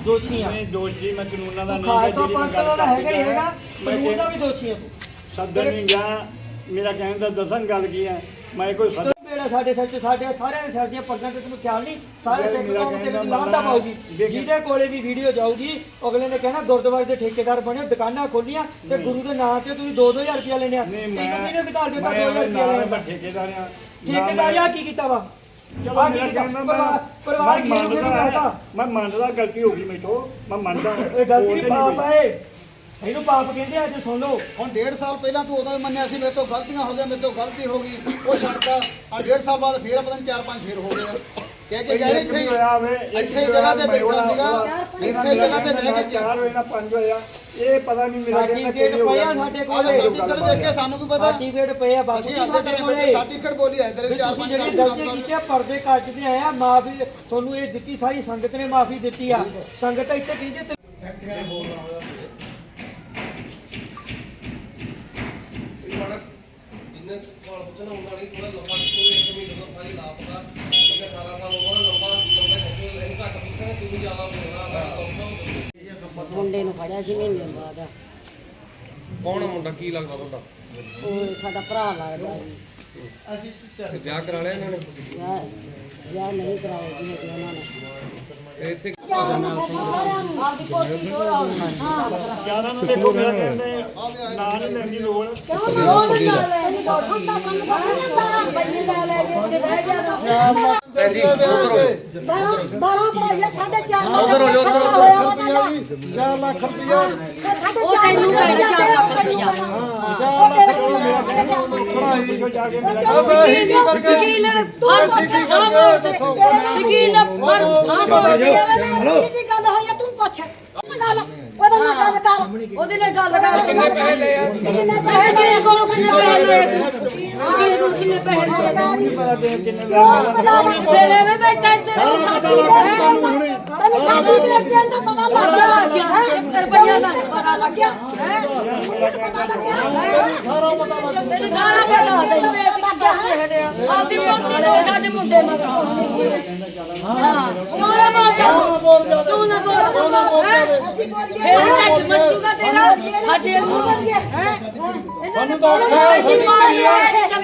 ਦੋਸ਼ੀ ਆ। ਨਹੀਂ ਦੋਸ਼ੀ ਮੈਂ ਕਾਨੂੰਨਾਂ ਦਾ ਤੂੰ ਨਹੀਂ ਖਾਲਸਾ ਪੰਥ ਦਾ ਤਾਂ ਹੈਗਾ ਹੀ ਹੈਗਾ ਕਾਨੂੰਨ ਦਾ ਵੀ ਦੋਸ਼ੀ ਆ ਤੂੰ। ਸੱਦਣ ਨਹੀਂ ਗਿਆ ਮੇਰਾ ਕਹਿਣ ਦਾ ਦੱਸਣ ਗੱਲ ਕੀ ਹੈ ਮੈਂ ਕੋਈ ਸੱਦ- ਮੇਰਾ ਸਾਡੇ ਸਿਰ 'ਚ ਸਾਡੇ ਸਾਰਿਆਂ ਦੇ ਸਿਰ ਦੀਆਂ ਪੱਗਾਂ ਤੇ ਤੈਨੂੰ ਖਿਆਲ ਨਹੀਂ? ਸਾਰੇ ਸਿੱਖ ਕੌਮ ਤੇ ਵਿੱਚ ਲਾਂਦਾ ਪਾਉਗੀ ਜਿਹਦੇ ਕੋਲੇ ਵੀ ਵੀਡੀਓ ਜਾਊਗੀ ਅਗਲੇ ਨੇ ਕਹਿਣਾ ਗੁਰਦੁਆਰੇ ਦੇ ਠੇਕੇਦਾਰ ਬਣੇ ਦੁਕਾਨਾਂ ਖੋਲੀਆਂ ਤੇ ਗੁਰੂ ਦੇ ਨਾਂ ਤੇ ਤੁਸੀਂ 2-2000 ਰੁਪਇਆ ਲੈਣੇ ਆ। ਤੈਨੂੰ ਕਿਹਨੇ ਅਧਿਕਾਰ ਦਿੱਤਾ 2000 ਰੁਪਇਆ ਲੈਣ। ਦਾ ਠੇਕੇਦਾਰ ਆ। ਠੇਕੇਦਾਰ ਆ ਕੀ ਕੀਤਾ ਵਾ? ਪਰਿਵਾਰ ਕੀ ਨੂੰ ਮੈਂ ਮੰਨਦਾ ਗਲਤੀ ਹੋ ਗਈ ਮੈਥੋਂ। ਮੈਂ ਮੰਨਦਾ ਇਹ ਗਲਤੀ ਨਹੀਂ ਪਾਪ ਹੈ ਇਹਨੂੰ ਪਾਪ ਕਹਿੰਦੇ ਆ ਜੇ ਸੁਣ ਲਓ। ਹੁਣ ਡੇਢ ਸਾਲ ਪਹਿਲਾਂ ਤੂੰ ਉਦੋਂ ਮੰਨਿਆ ਸੀ ਮੇਰੇ ਤੋਂ ਗਲਤੀਆਂ ਹੋ ਗਈਆਂ ਮੇਰੇ ਤੋਂ ਗਲਤੀ ਹੋ ਗਈ ਉਹ ਛੱਡਤਾ ਆ ਡੇਢ ਸਾਲ ਬਾਅਦ ਫੇਰ ਪਤਾ ਨਹੀਂ ਚਾਰ ਪੰਜ ਫੇਰ ਹੋ ਗਏ ਆ। ਕਹਿ ਕੇ ਗਏ ਇੱਥੇ। ਹੀ। ਹੋਇਆ ਵੇ ਇਸੇ ਜਗ੍ਹਾ ਤੇ ਬੈਠਾ ਸੀਗਾ। ਇਸੇ ਜਗ੍ਹਾ ਤੇ ਬਹਿ ਕੇ ਗਿਆ ਚਾਰ ਵਜੇ ਨਾਲ 5 ਹੋਇਆ ਇਹ ਪਤਾ ਨਹੀਂ ਮੇਰਾ ਸਰਟੀਫਿਕੇਟ ਪਿਆ ਸਾਡੇ ਆਹ ਕੋਲੇ ਸਰਟੀਫਿਕੇਟ ਦੇਖ ਕੇ ਸਾਨੂੰ ਕੀ ਪਤਾ? ਸਰਟੀਫਿਕੇਟ ਪਏ ਆ ਬਾਪੂ ਅਸੀਂ ਜੀ ਆਪਦੇ ਸਾਡੇ ਘਰੇ ਕੋਲੇ ਬੈਠੇ ਸਰਟੀਫਿਕੇਟ ਬੋਲੀ ਆਏ ਤੇਰੇ ਵੀ ਚਾਰ ਤੁਸੀਂ ਪੰਜ ਜਿਹੜੀ ਕੰਮ ਗਲਤੀ ਕੀਤੀ ਆ ਪਰਦੇ ਮਾਫੀ ਤੁਹਾਨੂੰ ਇਹ ਦਿੱਤੀ ਸਾਰੀ ਸੰਗਤ ਨੇ ਮਾਫੀ ਦਿੱਤੀ ਆ। ਸੰਗਤ ਇੱਥੇ ਕਹਿੰਦੇ ਜਿੰਨੇ ਸਵਾਲ ਪੁੱਛਣਾ ਹੁੰਦਾ ਨਹੀਂ ਥੋੜਾ ਲੰਬਾ ਕੋਈ ਇੱਕ ਮਹੀਨੇ ਤੋਂ ਸਾਰੀ ਲਾਪਤਾ ਠੀਕ ਹੈ 18 ਸਾਲ ਉਮਰ ਲੰਬਾ ਲੰਬੇ ਹੋ ਗਏ ਘੱਟ ਪੁੱਛਣਾ ਤੂੰ ਵੀ ਜ਼ਿਆਦਾ ਬੋਲਣਾ ਅਗਰ ਮੁੰਡੇ ਨੂੰ ਫੜਿਆ ਸੀ ਮਹੀਨੇ ਬਾਅਦ। ਕੌਣ ਆ ਮੁੰਡਾ? ਕੀ ਲੱਗਦਾ ਤੁਹਾਡਾ? ਉਹ ਸਾਡਾ ਭਰਾ ਲੱਗਦਾ ਜੀ। ਤੇ ਵਿਆਹ ਕਰਾ ਲਿਆ ਇਹਨਾਂ ਨੇ? ਵਿਆਹ ਵਿਆਹ ਨਹੀਂ ਕਰਾਇਆ ਜੀ ਹਜੇ ਉਹਨਾਂ ਨੇ। ਇੱਥੇ ਆਪਦੀ ਪੋਤੀ ਦੋ ਹਾਂ ਚਾਰਾਂ ਨੂੰ ਦੇਖੋ ਮੇਰਾ ਕਹਿੰਦੇ ਨਾਲ ਹੀ ਲੈਣ ਲੋੜ ਕਿਉਂ ਨਾ ਉਹ ਨਾ ਲੈ ਨਹੀਂ ਦੋ ਸਾਨੂੰ ਪਤਾ ਨਹੀਂ ਬੰਨੇ ਦਾ ਲੈ ਕੇ ਉੱਤੇ ਬਹਿ ਜਾ ਜੀ ਹੋ ਜਾਓ। ਬਾਰਾਂ ਬਾਰਾਂ ਪੜਾਈਆਂ ਸਾਢੇ ਚਾਰ ਉੱਧਰ ਹੋ ਜਾਓ, ਉੱਧਰ ਹੋ ਹੋਇਆ ਵਾ 4 ਲੱਖ ਰੁਪਇਆ ਤੇ ਸਾਢੇ ਚਾਰ ਲੱਖ ਲੱਖ ਰੁਪਇਆ ਚਾਰ ਲੱਖ ਉਹਦੇ ਨਾਲ ਗੱਲ ਕਰ ਕਿੰਨੇ ਪੈਸੇ ਲਏ ਆ ਕਿੰਨੇ ਪੈਸੇ ਲਏ ਕੋਲੋਂ ਕਿੰਨੇ ਪੈਸੇ ਲਏ ਵਕੀਲ ਕੋਲ ਕਿੰਨੇ ਪੈਸੇ ਲਏ ਤੇਰੇ ਵੀ ਬੈਠਾ ਤੇਰੇ ਹੁਣੇ ਤੈਨੂੰ ਸਾਡੇ ਗ੍ਰੇਡ ਦਾ ਪਤਾ ਲੱਗ ਗਿਆ। ਹੈ 1 ਰੁਪਿਆ ਦਾ ਪਤਾ ਲੱਗ ਗਿਆ ਹੈ ਪਤਾ ਲੱਗਿਆ। ਸਾਰਾ ਪਤਾ ਲੱਗ ਗਿਆ। ਤੈਨੂੰ ਸਾਰਾ ਪਤਾ ਲੱਗ ਗਿਆ। ਆਪਦੀ ਪੋਤੀ ਨੂੰ ਸਾਡੇ ਮੁੰਡੇ ਮਗਰ ਹਾਂ। ਤੂੰ ਨਾ ਬੋਲ ਜਾ ਤੂੰ ਨਾ ਬੋਲ ਤੂੰ ਨਾ ਬੋਲ ਅਸੀਂ ਬੋਲ ਗਏ ਫੇਰ ਟੱਟ ਮੱਚੂਗਾ ਤੇਰਾ। ਸਾਡੇ ਮੂੰਹ ਬਣ ਗਿਆ ਹੈ? ਇਹਨਾਂ ਨੂੰ ਤਾਂ ਅਸੀਂ ਮਾਰੀ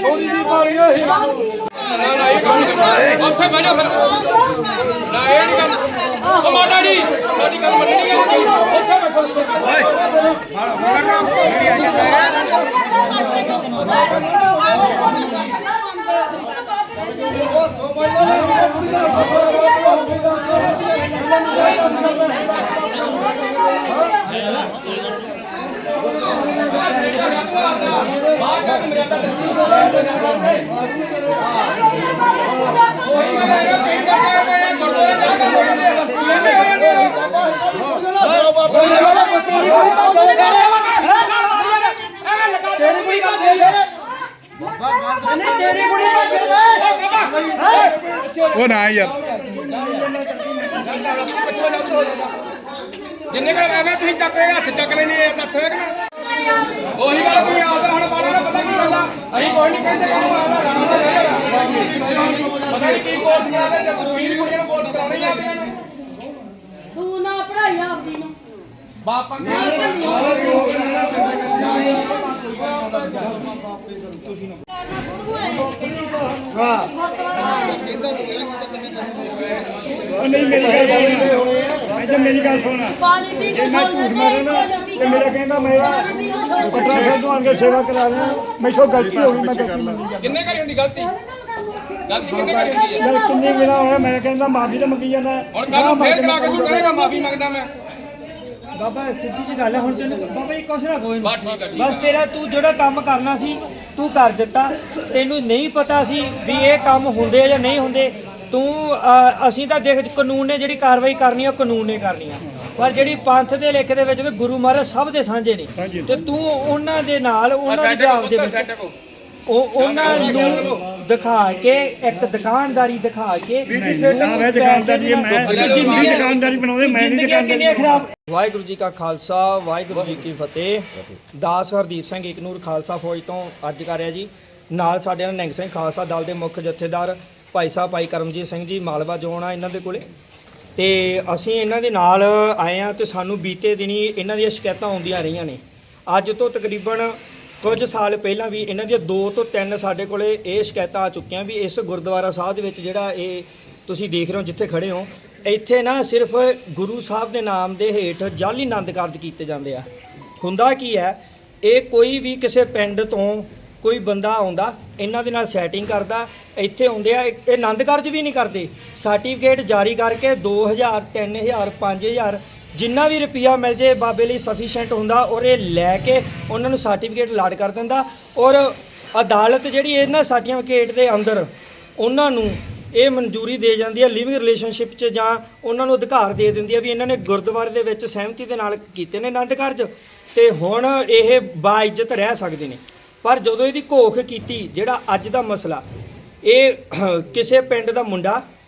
ਥੋੜੀ ਜਿਹੀ ਮਾਰੀ ਹੋਈ ਉੱਥੇ ਬਹਿ ਜਾ ਫਿਰ। ਨਾ। ਇਹ ਨਹੀਂ ਗੱਲ ভাগ ਤੇਰੀ ਕੋਈ ਗੱਲ ਨਹੀਂ ਹੈ ਤੇਰੀ ਕੁੜੀ ਉਹ ਨਾ ਯਾਰ। ਜਿੰਨੇ ਕੋਲ ਐਵੇਂ ਤੁਸੀਂ ਚੱਕ ਕੇ ਹੱਥ ਚੱਕ ਲੈਣੇ ਆ ਦੱਸੋ ਇੱਕ ਨਾ। ਉਹੀ ਗੱਲ ਤੁਸੀਂ ਆਪਦਾ ਹੁਣ ਬਾੜਾ ਨਾ ਪਤਾ ਕੀ ਗੱਲ ਆ ਅਸੀਂ ਕੋਈ ਨਹੀਂ ਕਹਿੰਦੇ ਕਾਹਨੂੰ ਆਪਦਾ ਰਾਮ ਦਾ ਰਹੇਗਾ ਪਤਾ ਨਹੀਂ ਕੀ ਕੋਰਟ ਕਰਾਦੇ ਜਦ ਤੁਸੀਂ ਕੁੜੀਆਂ ਨੂੰ ਕੋਰਟ ਕਰਾਉਣੀ ਨੂੰ ਤੂੰ ਨਾ ਪੜਾਈ ਆਪਦੀ ਨੂੰ। ਬਾਪਾ ਨੇ ਨਹੀਂ ਮੇਰੀ ਗੱਲ ਸੁਣ। ਇੱਥੇ ਮੇਰੀ ਗੱਲ ਸੁਣ। ਪਾਣੀ ਪੀ ਕੇ ਜੇ ਮੈਂ ਸੌ ਝੂਠ ਜਾਂਦੇ ਮਾਰਾਂ ਨਾ ਤੇ ਮੇਰਾ ਕਹਿੰਦਾ ਮੇਰਾ ਪਟਰਾ ਫਿਰ ਤੋਂ ਆਂਗੇ ਸੇਵਾ ਕਰਾ ਲੈਣਾ ਮੈਥੋਂ ਗਲਤੀ ਹੋ ਗਈ ਮੈਂ ਗਲਤੀ ਮੰਨੀ ਕਿੰਨੇ ਕਰੀ ਹੁੰਦੀ ਗਲਤੀ? ਗਲਤੀ ਕਿੰਨੇ ਕਰੀ ਹੁੰਦੀ ਹੈ? ਯਾਰ ਕਿੰਨੀ ਮੇਰਾ ਹੋਇਆ ਮੈਂ ਕਹਿੰਦਾ ਮਾਫੀ ਤਾਂ ਮੰਗੀ ਜਾਂਦਾ। ਹੁਣ ਕੱਲ ਨੂੰ ਫੇਰ ਕਰਾ ਕੇ ਤੂੰ ਕਹੇਗਾ ਮਾਫੀ ਮੰਗਦਾ ਮੈਂ। ਬਾਬਾ ਸਿੱਧੀ ਜੀ ਗੱਲ ਹੈ ਹੁਣ ਤੈਨੂੰ ਬਾਬਾ ਜੀ ਕੁਛ ਨਾ ਕੋਈ ਬਸ ਠੀਕ ਹੈ ਠੀਕ ਬਸ ਤੇਰਾ ਤੂੰ ਜਿਹੜਾ ਕੰਮ ਕਰਨਾ ਸੀ ਤੂੰ ਕਰ ਦਿੱਤਾ। ਤੈਨੂੰ ਨਹੀਂ ਪਤਾ ਸੀ ਵੀ ਇਹ ਕੰਮ ਹੁੰਦੇ ਆ ਜਾਂ ਨਹੀਂ ਹੁੰਦੇ। ਤੂੰ ਅ, ਅਸੀਂ ਤਾਂ ਦੇਖ ਕਾਨੂੰਨ ਨੇ ਜਿਹੜੀ ਕਾਰਵਾਈ ਕਰਨੀ ਆ ਉਹ ਕਾਨੂੰਨ ਨੇ ਕਰਨੀ ਆ। ਪਰ ਜਿਹੜੀ ਪੰਥ ਦੇ ਲੇਖ ਦੇ ਵਿੱਚ ਵੀ ਗੁਰੂ ਮਹਾਰਾਜ ਸਭ ਦੇ ਸਾਂਝੇ ਨੇ। ਤੇ ਤੂੰ ਉਹਨਾਂ ਦੇ ਨਾਲ ਉਹਨਾਂ ਦੇ ਜਵਾਬ ਵਿੱਚ ਉਹ ਉਹਨਾਂ ਨੂੰ ਦਿਖਾ ਕੇ ਇੱਕ ਦੁਕਾਨਦਾਰੀ ਦਿਖਾ ਕੇ ਨਾ ਵੇ ਦੁਕਾਨਦਾਰੀ ਹੈ, ਮੈਂ ਜਿੰਨੀ ਦੁਕਾਨਦਾਰੀ ਬਣਾਉਂਦੇ ਮੈਂ ਨਹੀਂ ਜ਼ਿੰਦਗੀਆਂ ਦੁਕਾਨਦਾਰੀ ਕਿੰਨੀਆਂ ਖਰਾਬ ਵਾਹਿਗੁਰੂ ਜੀ ਕਾ ਖਾਲਸਾ ਵਾਹਿਗੁਰੂ ਜੀ ਕੀ ਫਤਿਹ। ਦਾਸ ਹਰਦੀਪ ਸਿੰਘ ਇਕਨੂਰ ਖਾਲਸਾ ਫੌਜ ਤੋਂ ਅੱਜ ਕਰ ਰਿਹਾ ਜੀ। ਨਾਲ ਸਾਡੇ ਨਾਲ ਨਿੰਗ ਸਿੰਘ ਖਾਲਸਾ ਦਲ ਦੇ ਮੁੱਖ ਜਥੇਦਾਰ ਭਾਈ ਸਾਹਿਬ ਭਾਈ ਕਰਮਜੀਤ ਸਿੰਘ ਜੀ ਮਾਲਵਾ ਜੋਨ ਆ ਇਹਨਾਂ ਦੇ ਕੋਲੇ। ਤੇ ਅਸੀਂ ਇਹਨਾਂ ਦੇ ਨਾਲ ਆਏ ਆ ਤੇ ਸਾਨੂੰ ਬੀਤੇ ਦਿਨੀ ਇਹਨਾਂ ਦੀਆਂ ਸ਼ਿਕਾਇਤਾਂ ਆਉਂਦੀਆਂ ਰਹੀਆਂ ਨੇ। ਅੱਜ ਤੋਂ ਤਕਰੀਬਨ ਕੁਝ ਸਾਲ ਪਹਿਲਾਂ ਵੀ ਇਹਨਾਂ ਦੀਆਂ ਦੋ ਤੋਂ ਤਿੰਨ ਸਾਡੇ ਕੋਲੇ ਇਹ ਸ਼ਿਕਾਇਤਾਂ ਆ ਚੁੱਕੀਆਂ ਵੀ ਇਸ ਗੁਰਦੁਆਰਾ ਸਾਹਿਬ ਦੇ ਵਿੱਚ ਜਿਹੜਾ ਇਹ ਤੁਸੀਂ ਦੇਖ ਰਹੇ ਹੋ ਜਿੱਥੇ ਖੜੇ ਹੋ, ਇੱਥੇ ਨਾ ਸਿਰਫ ਗੁਰੂ ਸਾਹਿਬ ਦੇ ਨਾਮ ਦੇ ਹੇਠ ਜਾਲੀ ਆਨੰਦ ਕਾਰਜ ਕੀਤੇ ਜਾਂਦੇ ਆ। ਹੁੰਦਾ ਕੀ ਹੈ, ਇਹ ਕੋਈ ਵੀ ਕਿਸੇ ਪਿੰਡ ਤੋਂ ਕੋਈ ਬੰਦਾ ਆਉਂਦਾ, ਇਹਨਾਂ ਦੇ ਨਾਲ ਸੈਟਿੰਗ ਕਰਦਾ, ਇੱਥੇ ਆਉਂਦੇ ਆ, ਇਹ ਇਹ ਆਨੰਦ ਕਾਰਜ ਵੀ ਨਹੀਂ ਕਰਦੇ। ਸਰਟੀਫਿਕੇਟ ਜਾਰੀ ਕਰਕੇ 2000 3000 5000 ਜਿੰਨਾ ਵੀ ਰੁਪਿਆ ਮਿਲ ਜੇ ਬਾਬੇ ਲਈ ਸਫੀਸ਼ੀਐਂਟ ਹੁੰਦਾ ਔਰ ਇਹ ਲੈ ਕੇ ਉਹਨਾਂ ਨੂੰ ਸਰਟੀਫਿਕੇਟ ਲਾਡ ਕਰ ਦਿੰਦਾ। ਔਰ ਅਦਾਲਤ ਜਿਹੜੀ ਇਹਨਾਂ ਸਰਟੀਫਿਕੇਟ ਦੇ ਅੰਦਰ, ਉਹਨਾਂ ਨੂੰ ਇਹ ਮਨਜ਼ੂਰੀ ਦੇ ਜਾਂਦੀ ਹੈ ਲਿਵਿੰਗ ਰਿਲੇਸ਼ਨਸ਼ਿਪ 'ਚ ਜਾਂ ਉਹਨਾਂ ਨੂੰ ਅਧਿਕਾਰ ਦੇ ਦਿੰਦੀ ਹੈ ਵੀ ਇਹਨਾਂ ਨੇ ਗੁਰਦੁਆਰੇ ਦੇ ਵਿੱਚ ਸਹਿਮਤੀ ਦੇ ਨਾਲ ਕੀਤੇ ਨੇ ਆਨੰਦ ਕਾਰਜ। ਤੇ ਹੁਣ ਇਹ ਬਾਇਜ਼ਤ ਰਹਿ ਸਕਦੇ ਨੇ। ਪਰ ਜਦੋਂ ਇਹਦੀ ਘੋਖ ਕੀਤੀ, ਜਿਹੜਾ ਅੱਜ ਦਾ ਮਸਲਾ, ਇਹ ਕਿਸੇ ਪਿੰਡ ਦਾ ਮੁੰਡਾ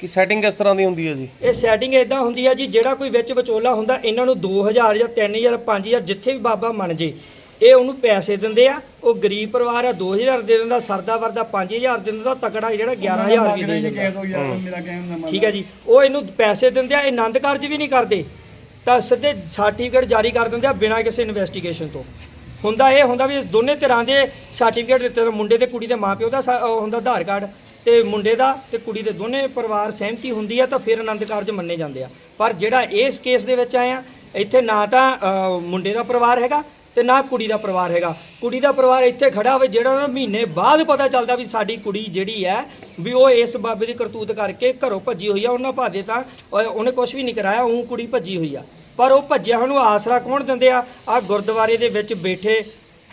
ਕੀ ਸੈਟਿੰਗ ਕਿਸ ਤਰ੍ਹਾਂ ਦੀ ਹੁੰਦੀ ਹੈ ਜੀ? ਇਹ ਸੈਟਿੰਗ ਇਦਾਂ ਹੁੰਦੀ ਆ ਜੀ ਜਿਹੜਾ ਕੋਈ ਵਿੱਚ ਵਿਚੋਲਾ ਹੁੰਦਾ ਇਹਨਾਂ ਨੂੰ 2000 ਜਾਂ 3000 5000 ਜਿੱਥੇ ਵੀ ਬਾਬਾ ਮੰਨ ਜੇ ਇਹ ਉਹਨੂੰ ਪੈਸੇ ਦਿੰਦੇ ਆ। ਉਹ ਗਰੀਬ ਪਰਿਵਾਰ ਆ 2000 ਦੇ ਦਿੰਦਾ ਸਰਦਾ ਵਰਦਾ 5000 ਦੇ ਦਿੰਦਾ ਤਕੜਾ ਜਿਹੜਾ 11000 ਵੀ ਦੇ ਜਾਂਦਾ ਮੇਰਾ ਕਹਿਣ ਦਾ ਠੀਕ ਹੈ ਜੀ ਉਹ ਇਹਨੂੰ ਪੈਸੇ ਦਿੰਦੇ ਆ ਇਹ ਆਨੰਦ ਕਾਰਜ ਵੀ ਨਹੀਂ ਕਰਦੇ। ਤਾਂ ਸਿੱਧੇ ਸਰਟੀਫਿਕੇਟ ਜਾਰੀ ਕਰ ਦਿੰਦੇ ਆ ਬਿਨਾਂ ਕਿਸੇ ਇਨਵੈਸਟੀਗੇਸ਼ਨ ਤੋਂ। ਹੁੰਦਾ ਇਹ ਹੁੰਦਾ ਵੀ ਦੋਨੇ ਤਰ੍ਹਾਂ ਦੇ ਸਰਟੀਫਿਕੇਟ ਦਿੱਤੇ ਮੁੰਡੇ ਤੇ ਕੁੜੀ ਦੇ ਮਾਪਿਓ ਦਾ ਹੁੰਦਾ ਆਧਾਰ ਕਾਰਡ। ਤੇ ਮੁੰਡੇ ਦਾ ਤੇ ਕੁੜੀ ਦੇ ਦੋਨੇ ਪਰਿਵਾਰ ਸਹਿਮਤੀ ਹੁੰਦੀ ਆ ਤਾਂ ਫਿਰ ਆਨੰਦ ਕਾਰਜ ਮੰਨੇ ਜਾਂਦੇ ਆ। ਪਰ ਜਿਹੜਾ ਇਸ ਕੇਸ ਦੇ ਵਿੱਚ ਆਇਆ ਇੱਥੇ ਨਾ ਤਾਂ ਮੁੰਡੇ ਦਾ ਪਰਿਵਾਰ ਹੈਗਾ ਤੇ ਨਾ ਕੁੜੀ ਦਾ ਪਰਿਵਾਰ ਹੈਗਾ। ਕੁੜੀ ਦਾ ਪਰਿਵਾਰ ਇੱਥੇ ਖੜਾ ਹੋਵੇ ਜਿਹੜਾ ਉਹਨਾਂ ਮਹੀਨੇ ਬਾਅਦ ਪਤਾ ਚੱਲਦਾ ਵੀ ਸਾਡੀ ਕੁੜੀ ਜਿਹੜੀ ਹੈ ਵੀ ਉਹ ਇਸ ਬਾਬੇ ਦੀ ਕਰਤੂਤ ਕਰਕੇ ਘਰੋਂ ਭੱਜੀ ਹੋਈ ਆ, ਉਹਨਾਂ ਭਾਦੇ ਤਾਂ ਉਹਨੇ ਕੁਝ ਵੀ ਨਹੀਂ ਕਰਾਇਆ, ਉਹ ਕੁੜੀ ਭੱਜੀ ਹੋਈ ਆ। ਪਰ ਉਹ ਭੱਜਿਆ ਨੂੰ ਆਸਰਾ ਕੌਣ ਦਿੰਦੇ ਆ? ਆ ਗੁਰਦੁਆਰੇ ਦੇ ਵਿੱਚ ਬੈਠੇ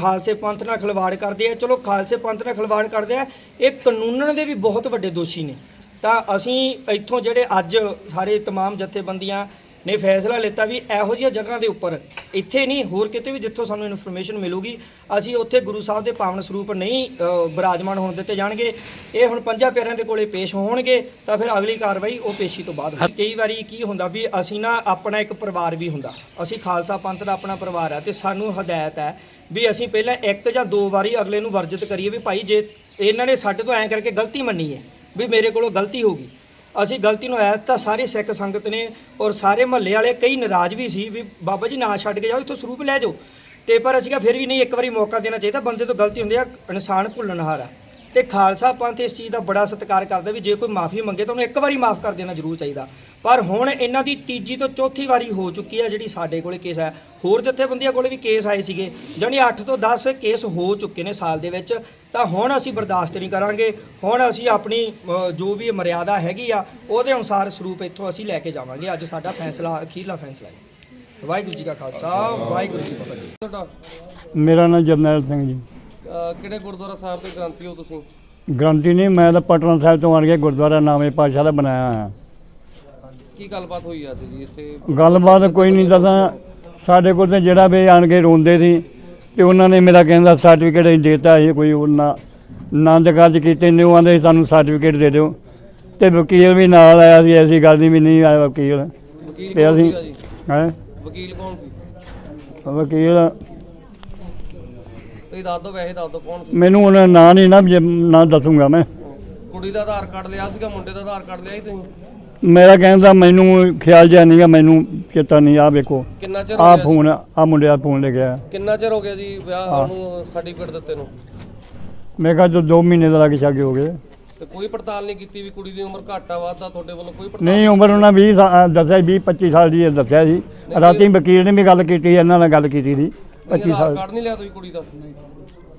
ਖਾਲਸੇ ਪੰਥ ਨਾਲ ਖਿਲਵਾੜ ਕਰਦੇ ਆ ਚਲੋ ਖਾਲਸੇ ਪੰਥ ਨਾਲ ਖਿਲਵਾੜ ਕਰਦੇ ਆ ਇਹ ਕਾਨੂੰਨ ਦੇ ਵੀ ਬਹੁਤ ਵੱਡੇ ਦੋਸ਼ੀ ਨੇ ਤਾਂ ਅਸੀਂ ਇੱਥੋਂ ਜਿਹੜੇ ਅੱਜ ਸਾਰੇ तमाम ਜਥੇਬੰਦੀਆਂ ਨੇ ਫੈਸਲਾ ਲਿੱਤਾ ਵੀ ਇਹੋ ਜਿਹੀਆਂ ਜਗ੍ਹਾ ਦੇ ਉੱਪਰ ਇੱਥੇ ਨਹੀਂ ਹੋਰ ਕਿਤੇ ਵੀ ਜਿੱਥੋਂ ਸਾਨੂੰ ਇਨਫੋਰਮੇਸ਼ਨ ਮਿਲੂਗੀ ਅਸੀਂ ਉੱਥੇ ਗੁਰੂ ਸਾਹਿਬ ਦੇ ਪਾਵਨ ਸਰੂਪ ਨਹੀਂ ਅ, ਹੋਣ ਦਿੱਤੇ ਜਾਣਗੇ ਇਹ ਹੁਣ ਪੰਜਾਂ ਪਿਆਰਿਆਂ ਦੇ ਕੋਲੇ ਪੇਸ਼ ਹੋਣਗੇ ਤਾਂ ਫਿਰ ਅਗਲੀ ਕਾਰਵਾਈ ਉਹ ਪੇਸ਼ੀ ਤੋਂ ਬਾਅਦ ਹੋਊਗੀ। ਕਈ ਵਾਰੀ ਕੀ ਹੁੰਦਾ ਵੀ ਅਸੀਂ ਨਾ ਆਪਣਾ ਇੱਕ ਪਰਿਵਾਰ ਵੀ ਹੁੰਦਾ ਅਸੀਂ ਖਾਲਸਾ ਪੰਥ ਦਾ ਆਪਣਾ ਪਰਿਵਾਰ ਹੈ ਤੇ ਸਾਨੂੰ ਹਦਾਇਤ ਹੈ ਵੀ ਅਸੀਂ ਪਹਿਲਾਂ ਇੱਕ ਜਾਂ ਦੋ ਵਾਰੀ ਅਗਲੇ ਨੂੰ ਵਰਜਿਤ ਕਰੀਏ ਵੀ ਭਾਈ ਜੇ ਇਹਨਾਂ ਨੇ ਸਾਡੇ ਤੋਂ ਐਂ ਕਰਕੇ ਗਲਤੀ ਮੰਨੀ ਹੈ ਵੀ ਮੇਰੇ ਕੋਲੋਂ ਗਲਤੀ ਹੋ ਗਈ ਅਸੀਂ ਗਲਤੀ ਨੂੰ ਐਤ ਤਾਂ ਸਾਰੇ ਸਿੱਖ ਸੰਗਤ ਨੇ ਔਰ ਸਾਰੇ ਮਹੱਲੇ ਵਾਲੇ ਕਈ ਨਾਰਾਜ਼ ਵੀ ਸੀ ਵੀ ਬਾਬਾ ਜੀ ਨਾ ਛੱਡ ਕੇ ਜਾਓ, ਇੱਥੋਂ ਸਰੂਪ ਲੈ ਜਾਓ। ਤੇ ਪਰ ਅਸੀਂ ਕਿਹਾ ਫਿਰ ਵੀ ਨਹੀਂ, ਇੱਕ ਵਾਰੀ ਮੌਕਾ ਦੇਣਾ ਚਾਹੀਦਾ, ਬੰਦੇ ਤੋਂ ਗਲਤੀ ਹੁੰਦੀ ਆ, ਇਨਸਾਨ ਭੁੱਲਣਹਾਰ ਆ। ਤੇ ਖਾਲਸਾ ਪੰਥ ਇਸ ਚੀਜ਼ ਦਾ ਬੜਾ ਸਤਿਕਾਰ ਕਰਦਾ ਵੀ ਜੇ ਕੋਈ ਮਾਫੀ ਮੰਗੇ ਤਾਂ ਉਹਨੂੰ ਇੱਕ ਵਾਰੀ ਮਾਫ ਕਰ ਦੇਣਾ ਜ਼ਰੂਰ ਚਾਹੀਦਾ। ਪਰ ਹੁਣ ਇਹਨਾਂ ਦੀ ਤੀਜੀ ਤੋਂ ਚੌਥੀ ਵਾਰੀ ਹੋ ਚੁੱਕੀ ਹੈ ਜਿਹੜੀ ਸਾਡੇ ਕੋਲੇ ਕੇਸ ਹੈ। ਹੋਰ ਜਥੇਬੰਦੀਆਂ ਕੋਲੇ ਵੀ ਕੇਸ ਆਏ ਸੀਗੇ। ਜਾਣੀ 8 ਤੋਂ 10 ਕੇਸ ਹੋ ਚੁੱਕੇ ਨੇ ਸਾਲ ਦੇ ਵਿੱਚ। ਤਾਂ ਹੁਣ ਅਸੀਂ ਬਰਦਾਸ਼ਤ ਨਹੀਂ ਕਰਾਂਗੇ। ਹੁਣ ਅਸੀਂ ਆਪਣੀ ਜੋ ਵੀ ਮਰਿਆਦਾ ਹੈਗੀ ਆ ਉਹਦੇ ਅਨੁਸਾਰ ਸਰੂਪ ਇੱਥੋਂ ਅਸੀਂ ਲੈ ਕੇ ਜਾਵਾਂਗੇ। ਅੱਜ ਸਾਡਾ ਫੈਸਲਾ ਅਖੀਰਲਾ ਫੈਸਲਾ ਹੈ। ਵਾਹਿਗੁਰੂ ਜੀ ਕਾ ਖਾਲਸਾ ਵਾਹਿਗੁਰੂ ਜੀ ਕੀ ਫਤਿਹ। ਮੇਰਾ ਨਾਮ ਜਰਨੈਲ ਸਿੰਘ ਜੀ। ਕਿਹੜੇ ਗੁਰਦੁਆਰਾ ਸਾਹਿਬ ਦੇ ਗ੍ਰੰਥੀ ਹੋ ਤੁਸੀਂ? ਗਰੰਟੀ ਨਹੀਂ ਮੈਂ ਤਾਂ ਪਟਨਾ ਸਾਹਿਬ ਤੋਂ ਆਣ ਕੇ ਗੁਰਦੁਆਰਾ ਨਾਵੇਂ ਪਾਸ਼ਾ ਦਾ ਬਣਾਇਆ ਹੋਇਆ। ਕੀ ਗੱਲਬਾਤ ਹੋਈ ਅੱਜ ਜੀ ਇੱਥੇ? ਗੱਲਬਾਤ ਕੋਈ ਨਹੀਂ ਦੱਸਾਂ ਸਾਡੇ ਕੋਲ ਤੇ ਜਿਹੜਾ ਵੀ ਆਣ ਕੇ ਰੋਂਦੇ ਸੀ ਤੇ ਉਹਨਾਂ ਨੇ ਮੇਰਾ ਕਹਿੰਦਾ ਸਰਟੀਫਿਕੇਟ ਅਸੀਂ ਦੇਤਾ ਸੀ ਕੋਈ ਉਹਨਾਂ ਆਨੰਦ ਕਾਰਜ ਕੀਤੇ ਨੇ ਉਹ ਆਂਦੇ ਸਾਨੂੰ ਸਰਟੀਫਿਕੇਟ ਦੇ ਦਿਓ। ਤੇ ਵਕੀਲ ਵੀ ਨਾਲ ਆਇਆ ਸੀ ਐਸੀ ਗੱਲ ਨਹੀਂ ਵੀ ਨਹੀਂ ਆਇਆ ਵਕੀਲ। ਵਕੀਲ ਤੇ ਅਸੀਂ ਸੀਗਾ ਜੀ? ਹੈ? ਵਕੀਲ ਕੌਣ ਸੀ? ਵਕੀਲ ਤੁਸੀਂ ਦੱਸ ਦਿਓ ਵੈਸੇ ਦੱਸ ਦਿਓ ਕੌਣ ਸੀ? ਮੈਨੂੰ ਉਹਨਾਂ ਨਾਂ ਨਹੀਂ ਨਾ ਜੇ ਨਾਂ ਦੱਸੂਗਾ ਮੈਂ। ਕੁੜੀ ਦਾ ਆਧਾਰ ਕਾਰਡ ਲਿਆ ਸੀਗਾ ਮੁੰਡੇ ਦਾ ਆਧਾਰ ਕਾਰਡ ਲਿਆ ਸੀ ਤੁਸੀਂ? ਮੇਰਾ ਕਹਿੰਦਾ ਮੈਨੂੰ ਖਿਆਲ ਜਿਹਾ ਨਹੀਂਗਾ ਮੈਨੂੰ ਚੇਤਾ ਨਹੀਂ ਆ ਵੇਖੋ। ਕਿੰਨਾ ਚਿਰ ਹੋ ਆ ਗਿਆ? ਫੋਨ ਆ ਮੁੰਡੇ ਦਾ ਫੋਨ ਲੈ ਗਿਆ ਕਿੰਨਾ ਚਿਰ ਹੋ ਗਿਆ ਜੀ ਵਿਆਹ ਨੂੰ ਸਰਟੀਫਿਕੇਟ ਦਿੱਤੇ ਨੂੰ? ਮੈਂ ਕਿਹਾ ਜੋ 2 ਮਹੀਨੇ ਦਾ ਲੱਗ ਛਾਗੇ ਹੋ ਗਏ। ਤੇ ਕੋਈ ਪੜਤਾਲ ਨਹੀਂ ਕੀਤੀ ਵੀ ਕੁੜੀ ਦੀ ਉਮਰ ਘੱਟ ਆ ਵੱਧ ਆ ਤੁਹਾਡੇ ਵੱਲੋਂ ਕੋਈ ਪੜਤਾਲ? ਨਹੀਂ ਉਮਰ ਉਹਨਾਂ 20 ਸਾ- ਦੱਸਿਆ 20 25 ਸਾਲ ਦੀ ਇਹ ਦੱਸਿਆ ਸੀ। ਰਾਤੀ ਵਕੀਲ ਨੇ ਵੀ ਗੱਲ ਕੀਤੀ ਇਹਨਾਂ ਨਾਲ ਗੱਲ ਕੀਤੀ ਸੀ 25 ਆਧਾਰ ਸਾਲ। ਕਾਰਡ ਨਹੀਂ ਲਿਆ ਤੁਸੀਂ ਕੁੜੀ ਦਾ?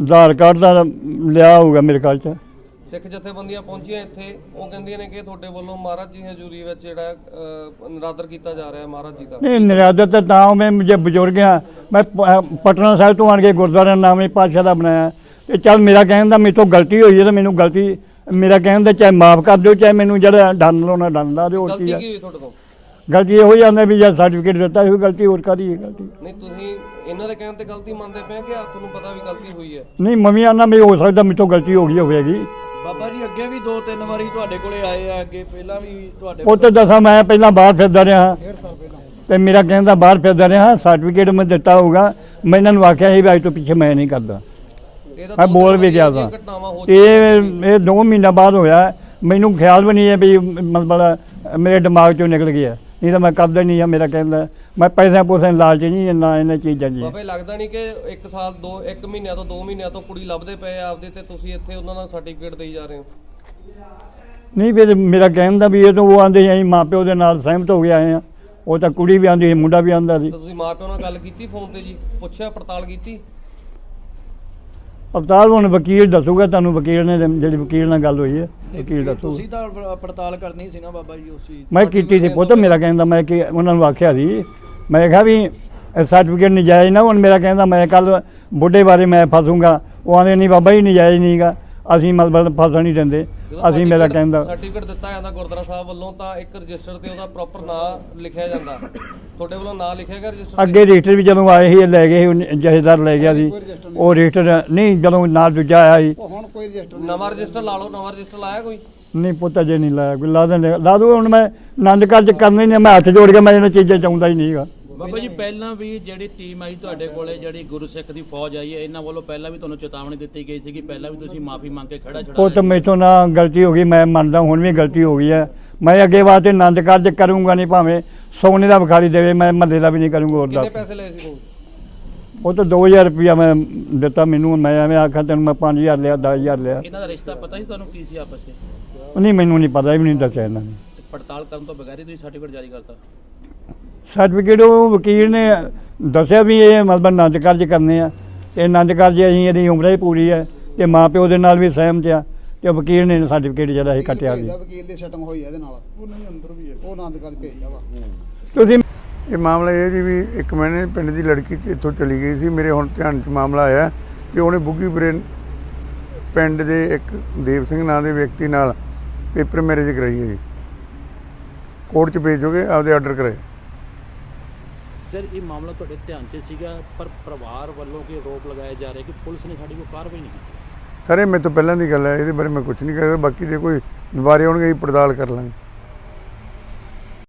ਆਧਾਰ ਕਾਰਡ ਦਾ ਲਿਆ ਹੋਊਗਾ ਮੇਰੇ ਖਿਆਲ ਚ। ਸਿੱਖ ਜਥੇਬੰਦੀਆਂ ਪਹੁੰਚੀਆਂ ਇੱਥੇ ਉਹ ਕਹਿੰਦੀਆਂ ਨੇ ਕਿ ਤੁਹਾਡੇ ਵੱਲੋਂ ਮਹਾਰਾਜ ਜੀ ਹਜ਼ੂਰੀ ਵਿੱਚ ਜਿਹੜਾ ਨਿਰਾਦਰ ਕੀਤਾ ਜਾ ਰਿਹਾ ਹੈ ਮਹਾਰਾਜ ਜੀ ਦਾ। ਨਹੀਂ ਨਿਰਾਦਰ ਤਾਂ ਮੈਂ ਮੁਝੇ ਬਜ਼ੁਰਗ ਹਾਂ ਮੈਂ ਪ- ਅਹ ਪਟਨਾ ਸਾਹਿਬ ਤੋਂ ਆਣ ਕੇ ਗੁਰਦੁਆਰਾ ਨਾਮੇ ਪਾਤਸ਼ਾਹ ਦਾ ਬਣਾਇਆ। ਤੇ ਚੱਲ ਮੇਰਾ ਕਹਿਣ ਦਾ ਮੇਰੇ ਤੋਂ ਗਲਤੀ ਹੋਈ ਹੈ ਤਾਂ ਮੈਨੂੰ ਗਲਤੀ ਮੇਰਾ ਕਹਿਣ ਦਾ ਚਾਹੇ ਮਾਫ ਕਰ ਦਿਓ ਚਾਹੇ ਮੈਨੂੰ ਜਿਹੜਾ ਡੰਨ ਲਾਉਣਾ ਡੰਨ ਲਾ ਦਿਓ ਹੋਰ ਕੀ ਗਲਤੀ ਹੈ ਕੀ ਹੋਈ ਤੁਹਾਡੇ ਤੋਂ? ਗਲਤੀ ਇਹੋ ਹੀ ਆਉਂਦਾ ਵੀ ਜਦ ਸਰਟੀਫਿਕੇਟ ਦਿੱਤਾ ਇਹ ਗਲਤੀ ਹੋਰ ਕਾਦੀ ਹੈ ਗਲਤੀ? ਨਹੀਂ ਤੁਸੀਂ ਇਹਨਾਂ ਦੇ ਕਹਿਣ ਤੇ ਗਲਤੀ ਮੰਨਦੇ ਪਏ ਕਿ ਆ ਤੁਹਾਨੂੰ ਪਤਾ ਵੀ ਗਲਤੀ ਹੋਈ ਹੈ? ਨਹੀਂ ਮੰਮੀ ਆਨਾ ਵੀ ਹੋ ਸਕਦਾ ਮੇਰੇ ਤੋਂ ਗਲਤੀ ਹੋ ਗਈ ਹੋਵੇਗੀ। ਬਾਬਾ ਜੀ ਅੱਗੇ ਵੀ ਦੋ ਤਿੰਨ ਵਾਰੀ ਤੁਹਾਡੇ ਕੋਲੇ ਆਏ ਆ ਅੱਗੇ ਪਹਿਲਾਂ ਵੀ ਤੁਹਾਡੇ ਉਹ ਤੇ ਦੱਸਾਂ ਮੈਂ ਪਹਿਲਾਂ ਬਾਹਰ ਫਿਰਦਾ ਰਿਹਾ। ਤੇ ਮੇਰਾ ਕਹਿੰਦਾ ਬਾਹਰ ਫਿਰਦਾ ਰਿਹਾ ਸਰਟੀਫਿਕੇਟ ਮੈਂ ਦਿੱਤਾ ਹੋਊਗਾ। ਮੈਂ ਇਹਨਾਂ ਨੂੰ ਆਖਿਆ ਸੀ ਵੀ ਅੱਜ ਤੋਂ ਪਿੱਛੇ ਮੈਂ ਨਹੀਂ ਕਰਦਾ। ਇਹ ਤਾਂ ਮੈਂ ਬੋਲ ਵੀ ਗਿਆ ਸਾਂ। ਇਹ ਇਹ 2 ਮਹੀਨਾ ਬਾਅਦ ਹੋਇਆ। ਮੈਨੂੰ ਖਿਆਲ ਵੀ ਨਹੀਂ ਹੈ ਵੀ ਮਤਲਬ ਮੇਰੇ ਦਿਮਾਗ ਚੋਂ ਨਿਕਲ ਗਿਆ। ਨਹੀਂ ਤਾਂ ਮੈਂ ਕਰਦਾ ਨਹੀਂ ਆ ਮੇਰਾ ਕਹਿੰਦਾ ਮੈਂ ਪੈਸੇ ਪੂਸੇ ਲਾਲਚ ਨਹੀਂ ਇੰਨਾ ਇਹਨਾਂ ਚੀਜ਼ਾਂ ਜੀ ਬਾਬੇ ਲੱਗਦਾ ਨਹੀਂ ਕਿ 1 ਸਾਲ 2 1 ਮਹੀਨਿਆਂ ਤੋਂ 2 ਮਹੀਨਿਆਂ ਤੋਂ ਕੁੜੀ ਲੱਭਦੇ ਪਏ ਆ ਆਪਦੇ ਤੇ ਤੁਸੀਂ ਇੱਥੇ ਉਹਨਾਂ ਦਾ ਸਰਟੀਫਿਕੇਟ ਦੇਈ ਜਾ ਰਹੇ ਹੋ? ਨਹੀਂ ਫਿਰ ਮੇਰਾ ਕਹਿਣ ਦਾ ਵੀ ਇਹ ਤਾਂ ਉਹ ਆਂਦੇ ਅਸੀਂ ਮਾਪਿਓ ਦੇ ਨਾਲ ਸਹਿਮਤ ਹੋ ਕੇ ਆਏ ਆ। ਉਹ ਤਾਂ ਕੁੜੀ ਵੀ ਆਂਦੀ ਸੀ ਮੁੰਡਾ ਵੀ ਆਂਦਾ ਸੀ। ਤਾਂ ਤੁਸੀਂ ਮਾਪਿਆਂ ਨਾਲ ਗੱਲ ਕੀਤੀ ਫੋਨ ਤੇ ਜੀ? ਪੁੱਛਿਆ ਪੜਤਾਲ ਕੀਤੀ? ਅਵਤਾਰ ਹੁਣ ਵਕੀਲ ਦੱਸੂਗਾ ਤੁਹਾਨੂੰ ਵਕੀਲ ਨੇ ਜਿਹੜੀ ਵਕੀਲ ਨਾਲ ਗੱਲ ਹੋਈ ਹੈ ਵਕੀਲ ਦੱਸੂਗਾ। ਤੁਸੀਂ ਤਾਂ ਪ- ਪੜਤਾਲ ਕਰਨੀ ਸੀ ਨਾ ਬਾਬਾ ਜੀ ਉਸ ਚੀਜ਼ ਮੈਂ ਕੀਤੀ ਸੀ ਪੁੱਤ ਮੇਰਾ ਕਹਿੰਦਾ ਮੈਂ ਕਿ ਉਹਨਾਂ ਨੂੰ ਆਖਿਆ ਸੀ। ਮੈਂ ਕਿਹਾ ਵੀ ਸਰਟੀਫਿਕੇਟ ਨਜਾਇਜ਼ ਨਾ ਹੁਣ ਮੇਰਾ ਕਹਿੰਦਾ ਮੈਂ ਕੱਲ ਬੁੱਢੇ ਬਾਰੇ ਮੈਂ ਫਸੂੰਗਾ। ਉਹ ਆਂਦੇ ਨਹੀਂ ਬਾਬਾ ਜੀ ਨਜਾਇਜ਼ ਨਹੀਂਗਾ ਅਸੀਂ ਮਤਲਬ ਫਸਣ ਨਹੀਂ ਦਿੰਦੇ। ਅਸੀਂ ਮੇਰਾ ਕਹਿੰਦਾ ਸਰਟੀਫਿਕੇਟ ਦਿੱਤਾ ਜਾਂਦਾ ਗੁਰਦੁਆਰਾ ਸਾਹਿਬ ਵੱਲੋਂ ਤਾਂ ਇੱਕ ਰਜਿਸਟਰ ਤੇ ਉਹਦਾ ਪ੍ਰੋਪਰ ਨਾਂ ਲਿਖਿਆ ਜਾਂਦਾ। ਤੁਹਾਡੇ ਵੱਲੋਂ ਨਾਂ ਲਿਖਿਆ ਗਿਆ ਰਜਿਸਟਰ ਅੱਗੇ ਰਜਿਸਟਰ ਵੀ ਜਦੋਂ ਆਏ ਸੀ ਇਹ ਲੈ ਗਏ ਸੀ ਜਹੇਦਾਰ ਲੈ ਗਿਆ ਸੀ। ਉਹ ਰਜਿਸਟਰ ਨਹੀਂ ਜਦੋਂ ਨਾਲ ਦੂਜਾ ਆਇਆ ਸੀ। ਹੁਣ ਕੋਈ ਰਜਿਸਟਰ ਨਵਾਂ ਰਜਿਸਟਰ ਲਾ ਲਓ ਨਵਾਂ ਰਜਿਸਟਰ ਲਾਇਆ ਕੋਈ? ਨਹੀਂ ਪੁੱਤ ਅਜੇ ਨਹੀਂ ਲਾਇਆ ਕੋਈ। ਲਾ ਦਿੰਦੇ ਲਾ ਦੋ ਹੁਣ ਮੈਂ ਆਨੰਦ ਕਾਰਜ ਕਰਨੇ ਨੇ ਮੈਂ ਹੱਥ ਜੋੜ ਕੇ ਮੈਂ ਇਹਨਾਂ ਚੀਜ਼ਾਂ ਚਾਹੁੰਦਾ ਹੀ ਨਹੀਂਗਾ ਬਾਬਾ ਜੀ ਪਹਿਲਾਂ ਵੀ ਜਿਹੜੀ ਟੀਮ ਆਈ ਤੁਹਾਡੇ ਕੋਲੇ ਜਿਹੜੀ ਗੁਰੂ ਸਿੱਖ ਦੀ ਫੌਜ ਆਈ ਹੈ ਇਹਨਾਂ ਵੱਲੋਂ ਪਹਿਲਾਂ ਵੀ ਤੁਹਾਨੂੰ ਚੇਤਾਵਨੀ ਦਿੱਤੀ ਗਈ ਸੀ ਕਿ ਪਹਿਲਾਂ ਵੀ ਤੁਸੀਂ ਮਾਫੀ ਮੰਗ ਕੇ ਖੜਾ ਛੜਾ ਪੁੱਤ ਮੇਥੋਂ ਨਾ ਗਲਤੀ ਹੋ ਗਈ ਮੈਂ ਮੰਨਦਾ ਹੁਣ ਵੀ ਗਲਤੀ ਹੋ ਗਈ ਹੈ। ਮੈਂ ਅੱਗੇ ਵਾਸਤੇ ਆਨੰਦ ਕਾਰਜ ਕਰੂੰਗਾ ਨਹੀਂ ਭਾਵੇਂ ਸੋਨੇ ਦਾ ਵਿਖਾਰੀ ਦੇਵੇ ਮੈਂ ਮੱਲੇ ਦਾ ਵੀ ਨਹੀਂ ਕਰੂੰਗਾ ਹੋਰ ਕਿੰਨੇ ਦੱਸ। ਪੈਸੇ ਲਏ ਸੀ ਉਹ ਤਾਂ 2000 ਰੁਪਇਆ ਮੈਂ ਦਿੱਤਾ ਮੈਨੂੰ ਮੈਂ ਐਵੇਂ ਆਖਾਂ ਤੈਨੂੰ ਮੈਂ 5000 ਲਿਆ 10000 ਲਿਆ। ਇਹਨਾਂ ਦਾ ਰਿਸ਼ਤਾ ਪਤਾ ਸੀ ਤੁਹਾਨੂੰ ਕੀ ਸੀ ਆਪਸ ਵਿੱਚ? ਨਹੀਂ ਮੈਨੂੰ ਨਹੀਂ ਪਤਾ ਇਹ ਵੀ ਨਹੀਂ ਦੱਸਿਆ ਇਹਨਾਂ ਨੇ। ਤੇ ਪੜਤਾਲ ਕਰਨ ਤੋਂ ਬਗੈਰ ਹੀ ਤੁਸੀਂ ਸਰਟੀਫਿਕੇਟ ਜਾਰੀ ਕਰਤਾ। ਸਰਟੀਫਿਕੇਟ ਉਹ ਵਕੀਲ ਨੇ ਦੱਸਿਆ ਵੀ ਇਹ ਮਤਲਬ ਆਨੰਦ ਕਾਰਜ ਕਰਨੇ ਆ। ਤੇ ਆਨੰਦ ਕਾਰਜ ਅਸੀਂ ਇਹਦੀ ਉਮਰ ਹੀ ਪੂਰੀ ਹੈ ਤੇ ਮਾਂ ਪਿਓ ਦੇ ਨਾਲ ਵੀ ਸਹਿਮਤ ਆ ਤੇ ਵਕੀਲ ਨੇ ਸਰਟੀਫਿਕੇਟ ਜਿਹੜਾ ਇਹ ਕੱਟਿਆ ਸੀ ਵਕੀਲ ਦੀ ਸੈਟਿੰਗ ਹੋਈ ਹੈ ਇਹਦੇ ਨਾਲ। ਉਹ ਨਹੀਂ ਅੰਦਰ ਵੀ ਹੈ ਉਹ ਆਨੰਦ ਕਰ ਭੇਜਦਾ ਵਾ। ਤੁਸੀਂ ਇਹ ਮਾਮਲਾ ਇਹ ਜੀ ਵੀ ਇੱਕ ਮੈਨੇ ਪਿੰਡ ਦੀ ਲੜਕੀ ਤੇ ਇੱਥੋਂ ਚਲੀ ਗਈ ਸੀ। ਮੇਰੇ ਹੁਣ ਧਿਆਨ 'ਚ ਮਾਮਲਾ ਆਇਆ ਕਿ ਉਹਨੇ ਬੁੱਗੀਪੁਰੇ ਪਿੰਡ ਦੇ ਇੱਕ ਦੇਵ ਸਿੰਘ ਨਾਂ ਦੇ ਵਿਅਕਤੀ ਨਾਲ ਪੇਪਰ ਮੈਰਿਜ ਕਰਾਈ ਹੈ ਜੀ। ਕੋਰਟ 'ਚ ਭੇਜੋਗੇ ਆਪਦੇ ਆਰਡਰ ਕਰਾਏ। ਸਰ, ਇਹ ਮਾਮਲਾ ਤੁਹਾਡੇ ਧਿਆਨ 'ਚ ਸੀਗਾ, ਪਰ ਪਰਿਵਾਰ ਵੱਲੋਂ ਕਿ ਆਰੋਪ ਲਗਾਇਆ ਜਾ ਰਿਹਾ ਕਿ ਪੁਲਿਸ ਨੇ ਸਾਡੀ ਕੋਈ ਕਾਰਵਾਈ ਨਹੀਂ ਕੀਤੀ? ਸਰ, ਇਹ ਮੇਰੇ ਤੋਂ ਪਹਿਲਾਂ ਦੀ ਗੱਲ ਹੈ, ਇਹਦੇ ਬਾਰੇ ਮੈਂ ਕੁਝ ਨਹੀਂ ਕਹਿ ਸਕਦਾ ਬਾਕੀ ਜੇ ਕੋਈ ਨਿਵਾਰੇ ਹੋਣਗੇ ਅਸੀਂ ਪੜਤਾਲ ਕਰ ਲਾਂਗੇ।